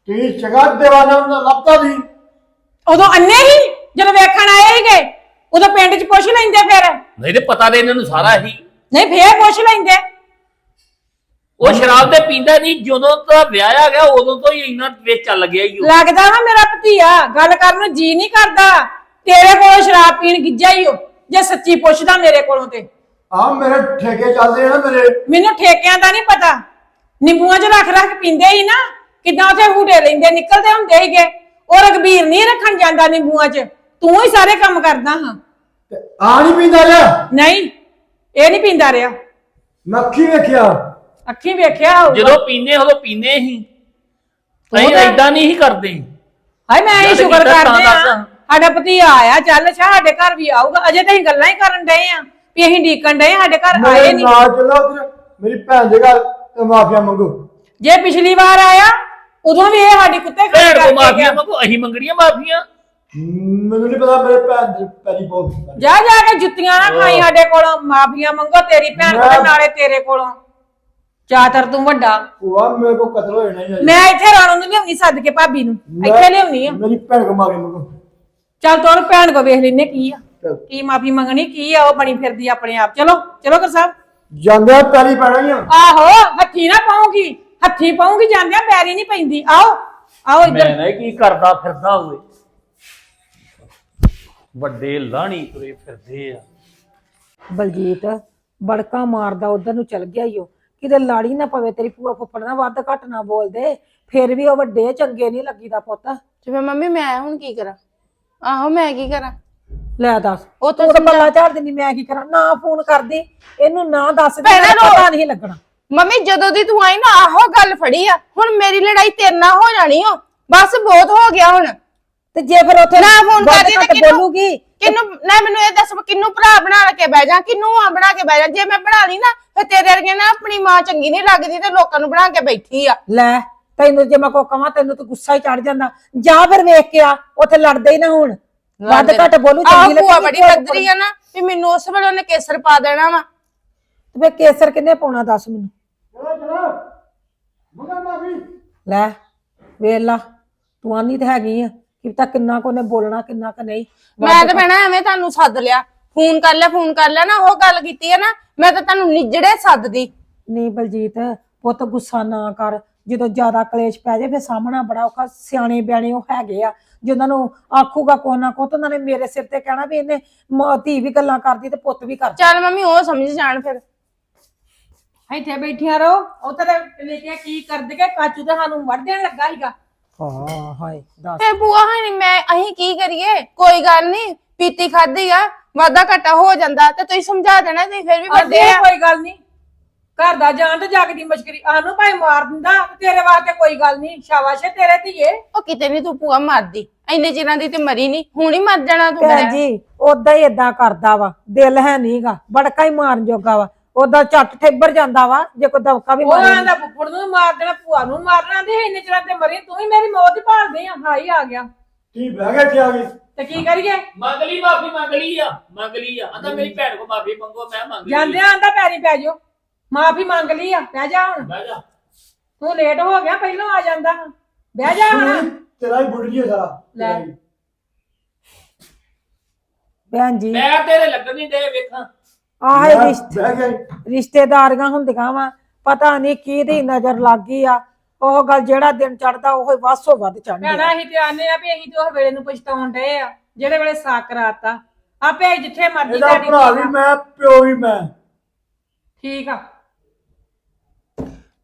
[SPEAKER 3] ਤੁਸੀਂ ਚਗਾ ਦੇਵਾਨਾ ਨੂੰ ਲੱਭਦਾ ਸੀ
[SPEAKER 4] ਉਦੋਂ ਅੰਨੇ ਹੀ ਜਦੋਂ ਵੇਖਣ ਆਏ ਹੀਗੇ ਉਦੋਂ ਪਿੰਡ ਚ ਪੁੱਛ ਲੈਂਦੇ ਫਿਰ।
[SPEAKER 5] ਨਹੀਂ ਤੇ ਪਤਾ ਤੇ ਇਹਨਾਂ ਨੂੰ ਸਾਰਾ ਹੀ।
[SPEAKER 4] ਨਹੀਂ ਫੇਰ ਪੁੱਛ ਲੈਂਦੇ।
[SPEAKER 5] ਉਹ ਸ਼ਰਾਬ ਤੇ ਪੀਂਦਾ ਨਹੀਂ ਜਦੋਂ ਤੋਂ ਵਿਆਹਿਆ ਗਿਆ ਉਦੋਂ ਤੋਂ ਹੀ ਇੰਨਾ ਵੇਚ ਚੱਲ ਗਿਆ ਹੀ ਉਹ।
[SPEAKER 4] ਲੱਗਦਾ ਵਾ ਮੇਰਾ ਭਤੀਆ ਗੱਲ ਕਰਨ ਨੂੰ ਜੀ ਨਹੀਂ ਕਰਦਾ। ਤੇਰੇ ਕੋਲੋਂ ਸ਼ਰਾਬ ਪੀਣ ਗਿੱਜਾ ਹੀ ਹੋ ਜੇ ਸੱਚੀ ਪੁੱਛਦਾ ਮੇਰੇ ਕੋਲੋਂ ਤੇ।
[SPEAKER 3] ਆ ਮੇਰੇ ਠੇਕੇ ਚੱਲਦੇ ਆ ਨਾ ਮੇਰੇ।
[SPEAKER 4] ਮੈਨੂੰ ਠੇਕਿਆਂ ਦਾ ਨਹੀਂ ਪਤਾ। ਨਿੰਬੂਆਂ 'ਚ ਰੱਖ ਰੱਖ ਪੀਂਦੇ ਹੀ ਨਾ। ਕਿਦਾਂ ਉਥੇ ਹੂਟੇ ਲੈਂਦੇ ਨਿਕਲਦੇ ਹੁੰਦੇ ਹੀਗੇ ਉਹ ਰਗਬੀਰ ਨਹੀਂ ਰੱਖਣ ਜਾਂਦਾ ਨਿੰਬੂਆਂ 'ਚ। ਤੂੰ ਹੀ ਸਾਰੇ ਕੰਮ ਕਰਦਾ ਹਾਂ।
[SPEAKER 3] ਆ ਨਹੀਂ ਪੀਂਦਾ ਰਿਹਾ?
[SPEAKER 4] ਨਹੀਂ ਇਹ ਨਹੀਂ ਪੀਂਦਾ ਰਿਹਾ।
[SPEAKER 3] ਮੱਖੀ ਵੇਖਿਆ।
[SPEAKER 4] ਅੱਖੀ ਵੇਖਿਆ ਹੋਊਗਾ।
[SPEAKER 5] ਜਦੋਂ ਪੀਨੇ ਉਦੋਂ ਪੀਨੇ ਹੀ। ਅਸੀਂ
[SPEAKER 4] ਤਾਂ-
[SPEAKER 5] ਏਦਾਂ ਨਹੀਂ ਹੀ ਕਰਦੇ।
[SPEAKER 4] ਹਾਏ ਮੈਂ ਇਹ
[SPEAKER 5] ਜਦ
[SPEAKER 4] ਸ਼ੁਕਰ
[SPEAKER 5] ਕੀਤਾ ਤਾਂ
[SPEAKER 4] ਕਰਦੇ ਆ
[SPEAKER 5] ਦੱਸ।
[SPEAKER 4] ਸਾਡਾ ਭਤੀਆ ਆਇਆ ਚੱਲ ਅੱਛਾ ਸਾਡੇ ਘਰ ਵੀ ਆਊਗਾ। ਅਜੇ ਤਾਂ ਅਸੀਂ ਗੱਲਾਂ ਹੀ ਕਰਨ ਡਏ ਆ ਵੀ ਅਸੀਂ ਡੀਕਣ ਡਏ ਸਾਡੇ ਘਰ ਆਏ
[SPEAKER 3] ਮੇਰੇ
[SPEAKER 4] ਨਹੀਂ।
[SPEAKER 3] ਨਾਲ ਚੱਲੋ ਉਧਰ ਮੇਰੀ ਭੈਣ ਦੇ ਘਰ ਤੇ ਮਾਫੀਆ ਮੰਗੋ।
[SPEAKER 4] ਜੇ ਪਿਛਲੀ ਵਾਰ ਆਇਆ ਉਦੋਂ ਵੀ ਇਹ ਸਾਡੀ ਕੁੱਤੇ ਖਾਣੀ
[SPEAKER 5] ਭੈਣ ਕੋ
[SPEAKER 4] ਕਰਕੇ
[SPEAKER 5] ਮਾਫੀਆਂ
[SPEAKER 4] ਗਿਆ।
[SPEAKER 5] ਮੰਗੋ ਅਸੀਂ ਮੰਗਣੀਆਂ ਮਾਫੀਆਂ।
[SPEAKER 3] ਮੈਨੂੰ ਨਹੀਂ ਪਤਾ ਮੇਰੇ ਭੈਣ ਦੇ ਪੈਰੀ ਬਹੁਤ
[SPEAKER 4] ਜਾ ਜਾ ਕੇ ਜੁੱਤੀਆਂ ਨਾ ਖਾਈ ਸਾਡੇ ਕੋਲੋਂ ਮਾਫੀਆਂ ਮੰਗੋ ਤੇਰੀ ਭੈਣ ਕੋਲ ਨਾਲੇ ਤੇਰੇ ਕੋਲੋਂ। ਚਾਤਰ ਤੂੰ ਵੱਡਾ।
[SPEAKER 3] ਭੂਆ ਮੇਰੇ ਕੋ ਕਤਲ ਹੋ ਜਾਣਾ ਹੀ।
[SPEAKER 4] ਮੈਂ ਇੱਥੇ ਰਾਣੋ ਨੂੰ ਲਿਆਉਣੀ ਸੱਦ ਕੇ ਭਾਬੀ ਨੂੰ। ਇੱਥੇ ਲਿਆਉਣੀ ਆ।
[SPEAKER 3] ਮੇਰੀ ਭੈਣ ਕੋ ਮਾਫੀ ਮੰਗੋ।
[SPEAKER 4] ਚੱਲ ਤੋਰ ਭੈਣ ਕੋ ਵੇਖ ਲੈਨੇ ਕੀ ਆ। ਕੀ ਮਾਫੀ ਮੰਗਣੀ ਕੀ ਆ ਉਹ ਬਣੀ ਫਿਰਦੀ ਆਪਣੇ ਆਪ। ਚਲੋ ਚਲੋ ਕਰ ਸਾਹਿਬ।
[SPEAKER 3] ਜਾਂਦੇ ਪੈਰੀ ਪੈਣਾ ਹੀ ਆ।
[SPEAKER 4] ਆਹੋ ਹੱਥੀ ਨਾ ਪਾਉਂਗੀ। ਹੱਥੀ ਪਾਉਂਗੀ ਜਾਂਦਿਆਂ ਪੈਰੀ ਨਹੀਂ ਪੈਂਦੀ। ਆਓ ਆਓ ਇੱਧਰ।
[SPEAKER 5] ਮੈਂ ਕੀ ਕਰਦਾ ਫਿਰਦਾ ਹੋਵੇ ਵੱਡੇ ਲਾਣੀ ਤੁਰੇ ਫਿਰਦੇ ਆ।
[SPEAKER 1] ਬਲਜੀਤ ਬੜਕਾ ਮਾਰਦਾ ਉਧਰ ਨੂੰ ਚਲ ਗਿਆ ਈ ਉਹ। ਕਿਤੇ ਲਾੜੀ ਨਾ ਪਵੇ ਤੇਰੀ ਭੂਆ ਫੁੱਫੜ ਨਾ ਵੱਧ ਘੱਟ ਨਾ ਬੋਲਦੇ ਫਿਰ ਵੀ ਉਹ ਵੱਡੇ ਚੰਗੇ ਨਹੀਂ ਲੱਗੀਦਾ ਪੁੱਤ।
[SPEAKER 2] ਫਿਰ ਮੰਮੀ ਮੈਂ ਹੁਣ ਕੀ ਕਰਾਂ? ਆਹੋ ਮੈਂ ਕੀ ਕਰਾਂ?
[SPEAKER 1] ਲੈ ਦੱਸ
[SPEAKER 2] ਉਹ ਤਾਂ
[SPEAKER 1] ਤੂੰ ਪੱਲਾ ਝਾੜ ਦਿੰਦੀ ਮੈਂ ਕੀ ਕਰਾਂ? ਨਾ ਫੋਨ ਕਰਦੀ ਇਹਨੂੰ ਨਾ ਦੱਸ ਦੇ ਮੈਨੂੰ ਪਤਾ ਨਹੀਂ ਲੱਗਣਾ।
[SPEAKER 2] ਮੰਮੀ ਜਦੋਂ ਦੀ ਤੂੰ ਆਈ ਨਾ ਆਹੋ ਗੱਲ ਫੜੀ ਆ। ਹੁਣ ਮੇਰੀ ਲੜਾਈ ਤੇਰੇ ਨਾਲ ਹੋ ਜਾਣੀ ਓ। ਬਸ ਬਹੁਤ ਹੋ ਗਿਆ ਹੁਣ।
[SPEAKER 1] ਤੇ ਜੇ ਫਿਰ ਉੱਥੇ
[SPEAKER 2] ਨਾ ਫੋਨ ਕਰਦੀ ਤੇ ਕਿਹਨੂੰ
[SPEAKER 1] ਬੋਲੂਗੀ
[SPEAKER 2] ਕਿੰਨੂੰ ਨਾ ਮੈਨੂੰ ਇਹ ਦੱਸ ਕਿੰਨੂੰ ਭਰਾ ਬਣਾ ਕੇ ਬਹਿ ਜਾ ਕਿੰਨੂੰ ਆ ਬਣਾ ਕੇ ਬਹਿ ਜਾ। ਜੇ ਮੈਂ ਬਣਾ ਲਈ ਨਾ ਫਿਰ ਤੇਰੇ ਵਰਗੇ ਨਾ ਆਪਣੀ ਮਾਂ ਚੰਗੀ ਨਹੀਂ ਲੱਗਦੀ ਤੇ ਲੋਕਾਂ ਨੂੰ ਬਣਾ ਕੇ ਬੈਠੀ ਆ।
[SPEAKER 1] ਲੈ ਤੈਨੂੰ ਜੇ ਮੈਂ ਕੋ ਕਵਾਂ ਤੈਨੂੰ ਤਾਂ ਗੁੱਸਾ ਹੀ ਚੜ ਜਾਂਦਾ। ਜਾਂ ਫਿਰ ਵੇਖ ਕੇ ਆ ਉੱਥੇ ਲੜਦੇ ਹੀ ਨਾ ਹੁਣ। ਵੱਧ ਘੱਟ ਬੋਲੂ ਚੰਗੀ
[SPEAKER 2] ਭੂਆ
[SPEAKER 1] ਲੱਗੀ
[SPEAKER 2] ਬੜੀ ਲੱਦਰੀ ਆ ਨਾ ਵੀ ਮੈਨੂੰ ਉਸ ਵੇਲੇ ਉਹਨੇ ਕੇਸਰ ਪਾ ਦੇਣਾ ਵਾ।
[SPEAKER 1] ਤੇ ਫੇ ਕੇਸਰ ਕਿੰਨੇ ਪਾਉਣਾ ਦੱਸ ਮੈਨੂੰ। ਲੈ ਵੇਖ ਲਾ ਤੂੰ ਆਨੀ ਤੇ ਹੈਗੀ ਆ ਕਿ ਤਾਂ ਕਿੰਨਾ ਕੋ ਨੇ ਬੋਲਣਾ ਕਿੰਨਾ ਕ ਨਹੀਂ।
[SPEAKER 2] ਮੈਂ ਤਾਂ ਭੈਣਾ ਐਵੇਂ ਤੁਹਾਨੂੰ ਸੱਦ ਲਿਆ। ਫੋਨ ਕਰ ਲਿਆ ਫੋਨ ਕਰ ਲਿਆ ਨਾ ਉਹ ਗੱਲ ਕੀਤੀ ਹੈ ਨਾ ਮੈਂ ਤਾਂ ਤੁਹਾਨੂੰ ਨਿਜੜੇ ਸੱਦਦੀ।
[SPEAKER 1] ਨਹੀਂ ਬਲਜੀਤ ਪੁੱਤ ਗੁੱਸਾ ਨਾ ਕਰ। ਜਦੋਂ ਜ਼ਿਆਦਾ ਕਲੇਸ਼ ਪੈ ਜਾਏ ਫਿਰ ਸਾਹਮਣਾ ਬੜਾ ਔਖਾ। ਸਿਆਣੇ ਬਿਆਣੇ ਉਹ ਹੈਗੇ ਆ। ਜੇ ਉਹਨਾਂ ਨੂੰ ਆਖੂਗਾ ਕੋ ਨਾ ਕੋ ਤਾਂ ਉਹਨਾਂ ਨੇ ਮੇਰੇ ਸਿਰ ਤੇ ਕਹਿਣਾ ਵੀ ਇਹਨੇ ਮਾਂ ਧੀ ਵੀ ਗੱਲਾਂ ਕਰਦੀ ਤੇ ਪੁੱਤ ਵੀ ਕਰਦਾ।
[SPEAKER 2] ਚੱਲ ਮੰਮੀ ਉਹ ਸਮਝ ਜਾਣ ਫਿਰ।
[SPEAKER 4] ਇੱਥੇ ਬੈਠੀਆਂ ਰਹੋ। ਉੱਥੇ ਤੇ ਵੇਖਿਆ ਕੀ ਕਰਦੇ ਕਿ ਕਾਚੂ ਤਾਂ ਸਾਨੂੰ ਵੜ ਦੇਣ ਲੱਗਾ ਸੀਗਾ।
[SPEAKER 1] ਹਾਂ ਹਾਏ ਦੱਸ।
[SPEAKER 2] ਤੇ ਬੂਆ ਹੈ ਮੈਂ ਅਹੀਂ ਕੀ ਕਰੀਏ? ਕੋਈ ਗੱਲ ਨਹੀਂ ਪੀਤੀ ਖਾਦੀ ਆ। ਵਾਦਾ ਘਟਾ ਹੋ ਜਾਂਦਾ ਤੇ ਤੁਸੀਂ ਸਮਝਾ ਦੇਣਾ ਤੁਸੀਂ ਫਿਰ ਵੀ ਵੱਡੇ ਆ।
[SPEAKER 4] ਕੋਈ ਗੱਲ ਨਹੀਂ। ਘਰ ਦਾ ਜਾਣ ਤੇ ਜਗ ਦੀ ਮਸ਼ਕਰੀ ਆਨੂੰ ਭਾਈ ਮਾਰ ਦਿੰਦਾ ਤੇਰੇ ਵਾਸਤੇ ਕੋਈ ਗੱਲ ਨਹੀਂ ਸ਼ਾਬਾਸ਼ ਤੇਰੇ ਧੀਏ।
[SPEAKER 2] ਉਹ ਕਿਤੇ ਨਹੀਂ ਤੂੰ ਭੂਆ ਮਰਦੀ ਇੰਨੇ ਚਿਰਾਂ ਦੀ ਤੇ ਮਰੀ ਨਹੀਂ ਹੁਣ ਹੀ ਮਰ ਜਾਣਾ ਤੂੰ
[SPEAKER 1] ਭੈਣ ਜੀ ਉਦਾਂ ਹੀ ਏਦਾਂ ਕਰਦਾ ਵਾ ਦਿਲ ਹੈ ਨਹੀਂਗਾ ਬੜਕਾ ਹੀ ਮਾਰਨ ਜੋਗਾ ਵਾ ਉਦਾਂ ਝੱਟ ਠੇਬਰ ਜਾਂਦਾ ਵਾ ਜੇ ਕੋਈ ਦਵਕਾ ਵੀ
[SPEAKER 4] ਉਹ
[SPEAKER 1] ਮਾਰੇ।
[SPEAKER 4] ਆਂਦਾ ਫੁੱਫੜ ਨੂੰ ਮਾਰ ਦੇਣਾ ਭੂਆ ਨੂੰ ਮਾਰਨਾ ਦੇ ਇੰਨੇ ਚਿਰਾਂ ਤੇ ਮਰੀ ਤੂੰ ਹੀ ਮੇਰੀ ਮੌਤ ਹੀ ਭਾਲਦੀ ਆ ਹਾਈ ਆ ਗਿਆ।
[SPEAKER 3] ਕੀ ਬਹਿ ਗਏ ਇੱਥੇ ਆ ਗਏ।
[SPEAKER 4] ਤੇ ਕੀ ਕਰੀਏ?
[SPEAKER 5] ਮੰਗ ਲਈ ਮਾਫੀ ਮੰਗ ਲਈ ਆ। ਮੰਗ ਲਈ ਆ। ਆਂਦਾ ਮੇਰੀ ਭੈਣ ਕੋ ਮਾਫੀ ਮੰਗੋ ਮੈਂ ਮੰਗ ਲਈ
[SPEAKER 4] ਜਾਂਦੇ ਆਂਦਾ ਪੈਰੀ ਪੈ ਜਾਓ। ਮਾਫੀ ਮੰਗ ਲਈ ਆ। ਬਹਿ ਜਾ ਹੁਣ।
[SPEAKER 5] ਬਹਿ ਜਾ।
[SPEAKER 4] ਤੂੰ ਲੇਟ ਹੋ ਗਿਆ ਪਹਿਲਾਂ ਆ ਜਾਂਦਾ। ਬਹਿ ਜਾ ਹੁਣ।
[SPEAKER 3] ਤੇਰਾ ਹੀ ਬੁੱਢੀ ਹੈ ਸਾਰਾ।
[SPEAKER 4] ਲੈ।
[SPEAKER 1] ਭੈਣ ਜੀ।
[SPEAKER 5] ਮੈਂ ਤੇਰੇ ਲੱਗਣ ਨਹੀਂ ਦੇ ਵੇਖਾਂ।
[SPEAKER 1] ਆਹ ਰਿਸ਼ਤੇ
[SPEAKER 3] ਬਹਿ ਗਏ
[SPEAKER 1] ਰਿਸ਼ਤੇਦਾਰੀਆਂ ਹੁੰਦੀਆਂ ਵਾ। ਪਤਾ ਨਹੀਂ ਕਿਹਦੀ ਨਜ਼ਰ ਲੱਗ ਗਈ ਆ। ਉਹ ਗੱਲ ਜਿਹੜਾ ਦਿਨ ਚੜਦਾ ਉਹ ਹੀ ਵੱਸੋ ਵੱਧ ਚੜਦਾ
[SPEAKER 4] ਭੈਣਾ ਅਸੀਂ ਤੇ ਆਨੇ ਆ ਵੀ ਅਸੀਂ ਤੇ ਉਸ ਵੇਲੇ ਨੂੰ ਪਛਤਾਉਣ ਡਏ ਆ ਜਿਹੜੇ ਵੇਲੇ ਸਾਕ ਕਰਾਤਾ। ਆਪੇ ਜਿੱਥੇ ਮਰਜ਼ੀ
[SPEAKER 3] ਇਹਦਾ
[SPEAKER 4] ਤੁਹਾਡੀ
[SPEAKER 3] ਭਰਾ ਵੀ ਮੈਂ ਪਿਓ ਵੀ ਮੈਂ।
[SPEAKER 4] ਠੀਕ ਆ।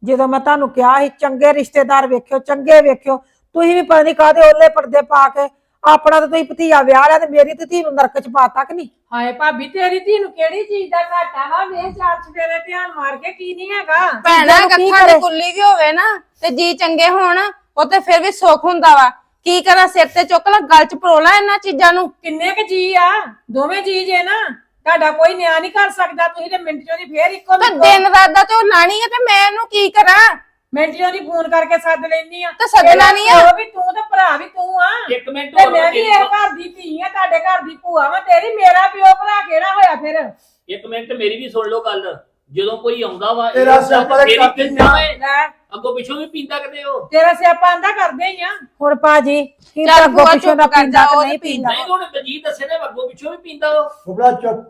[SPEAKER 1] ਜਦੋਂ ਮੈਂ ਤੁਹਾਨੂੰ ਕਿਹਾ ਸੀ ਚੰਗੇ ਰਿਸ਼ਤੇਦਾਰ ਵੇਖਿਓ ਚੰਗੇ ਵੇਖਿਓ ਤੁਸੀਂ ਵੀ ਪਤਾ ਨਹੀਂ ਕਾਹਦੇ ਓਲੇ ਪਰਦੇ ਪਾ ਕੇ ਆਪਣਾ ਤਾਂ ਤੁਸੀਂ ਭਤੀਆ ਵਿਆਹ ਲਿਆ ਤੇ ਮੇਰੀ ਤੇ ਧੀ ਨੂੰ ਨਰਕ ਚ ਪਾਤਾ ਕਿ ਨਹੀਂ?
[SPEAKER 4] ਹਾਏ ਭਾਬੀ ਤੇਰੀ ਧੀ ਨੂੰ ਕਿਹੜੀ ਚੀਜ਼ ਦਾ ਘਾਟਾ ਵਾ? ਵੇਖ ਚਾਰ ਚਫੇਰੇ ਧਿਆਨ ਮਾਰ ਕੇ ਕੀ ਨਹੀਂ ਹੈਗਾ?
[SPEAKER 2] ਭੈਣਾ
[SPEAKER 1] ਨੂੰ ਕੀ
[SPEAKER 2] ਕੱਖਾਂ ਦੀ
[SPEAKER 1] ਕਰੇ?
[SPEAKER 2] ਕੁੱਲੀ ਵੀ ਹੋਵੇ ਨਾ ਤੇ ਜੀ ਚੰਗੇ ਹੋਣ ਉਹ ਤੇ ਫਿਰ ਵੀ ਸੁੱਖ ਹੁੰਦਾ ਵਾ। ਕੀ ਕਰਾਂ ਸਿਰ ਤੇ ਚੁੱਕ ਲਾ ਗਲ ਚ ਪਰੋਲਾ ਇਹਨਾਂ ਚੀਜ਼ਾਂ ਨੂੰ।
[SPEAKER 4] ਕਿੰਨੇ ਕ ਜੀ ਆ? ਦੋਵੇਂ ਜੀ ਜੇ ਨਾ ਤੁਹਾਡਾ ਕੋਈ ਨਿਆਂ ਨਹੀਂ ਕਰ ਸਕਦਾ ਤੁਸੀਂ ਤੇ ਮਿੰਟ ਚੋਂ ਦੀ ਫੇਰ ਇੱਕੋ
[SPEAKER 2] ਤੇ ਦਿਨ ਰਾਤ ਦਾ ਤੇ ਉਹ ਲਾਣੀ ਆ ਤੇ ਮੈਂ ਇਹਨੂੰ ਕੀ ਕਰਾਂ?
[SPEAKER 4] ਮਿੰਟ ਚੋਂ ਦੀ ਫੋਨ ਕਰਕੇ ਸੱਦ ਲੈਣੀ ਆ।
[SPEAKER 2] ਤੇ ਸੱਦਣਾ ਨੀ ਆ।
[SPEAKER 4] ਉਹ ਵੀ ਤੂੰ ਤੇ ਭਰਾ ਵੀ ਤੂੰ ਆ।
[SPEAKER 5] ਇੱਕ ਮਿੰਟ
[SPEAKER 4] ਤੇ
[SPEAKER 5] ਹੋਰ
[SPEAKER 4] ਮੈਂ ਵੀ ਇਹ ਘਰ ਦੀ ਧੀ ਆ ਤੁਹਾਡੇ ਘਰ ਦੀ ਭੂਆ ਵਾ ਤੇਰੀ ਮੇਰਾ ਪਿਓ ਭਰਾ ਕਿਹੜਾ ਹੋਇਆ ਫਿਰ?
[SPEAKER 5] ਇੱਕ ਮਿੰਟ ਮੇਰੀ ਵੀ ਸੁਣ ਲਓ ਗੱਲ। ਜਦੋਂ ਕੋਈ ਆਉਂਦਾ ਵਾ
[SPEAKER 3] ਤੇਰਾ
[SPEAKER 5] ਇਹ
[SPEAKER 3] ਸਿਆਪਾ ਤਾਂ
[SPEAKER 5] ਮੇਰੀ ਪੀਂਦਾ ਏ
[SPEAKER 4] ਲੈ।
[SPEAKER 5] ਅੱਗੋਂ ਪਿੱਛੋਂ ਵੀ ਪੀਂਦਾ ਕਿਤੇ ਉਹ?
[SPEAKER 4] ਤੇਰਾ ਸਿਆਪਾ ਆਂਦਾ ਕਰਦੇ ਹੀ ਆ।
[SPEAKER 1] ਹੁਣ ਪਾਜੀ ਕੀ
[SPEAKER 2] ਚੱਲ
[SPEAKER 1] ਅੱਗੋਂ
[SPEAKER 2] ਭੂਆ
[SPEAKER 1] ਪਿੱਛੋਂ ਦਾ
[SPEAKER 2] ਚੁੱਪ ਕਰ
[SPEAKER 1] ਪੀਂਦਾ
[SPEAKER 2] ਜਾ, ਉਹ
[SPEAKER 1] ਨਹੀਂ ਪੀਂਦਾ।
[SPEAKER 5] ਨਹੀਂ ਹੁਣ ਬਲਜੀਤ ਦੱਸੇ ਨੇ ਅੱਗੋਂ ਪਿੱਛੋਂ ਵੀ ਪੀਂਦਾ ਉਹ।
[SPEAKER 3] ਫੁੱਫੜਾ ਚੁੱਪ।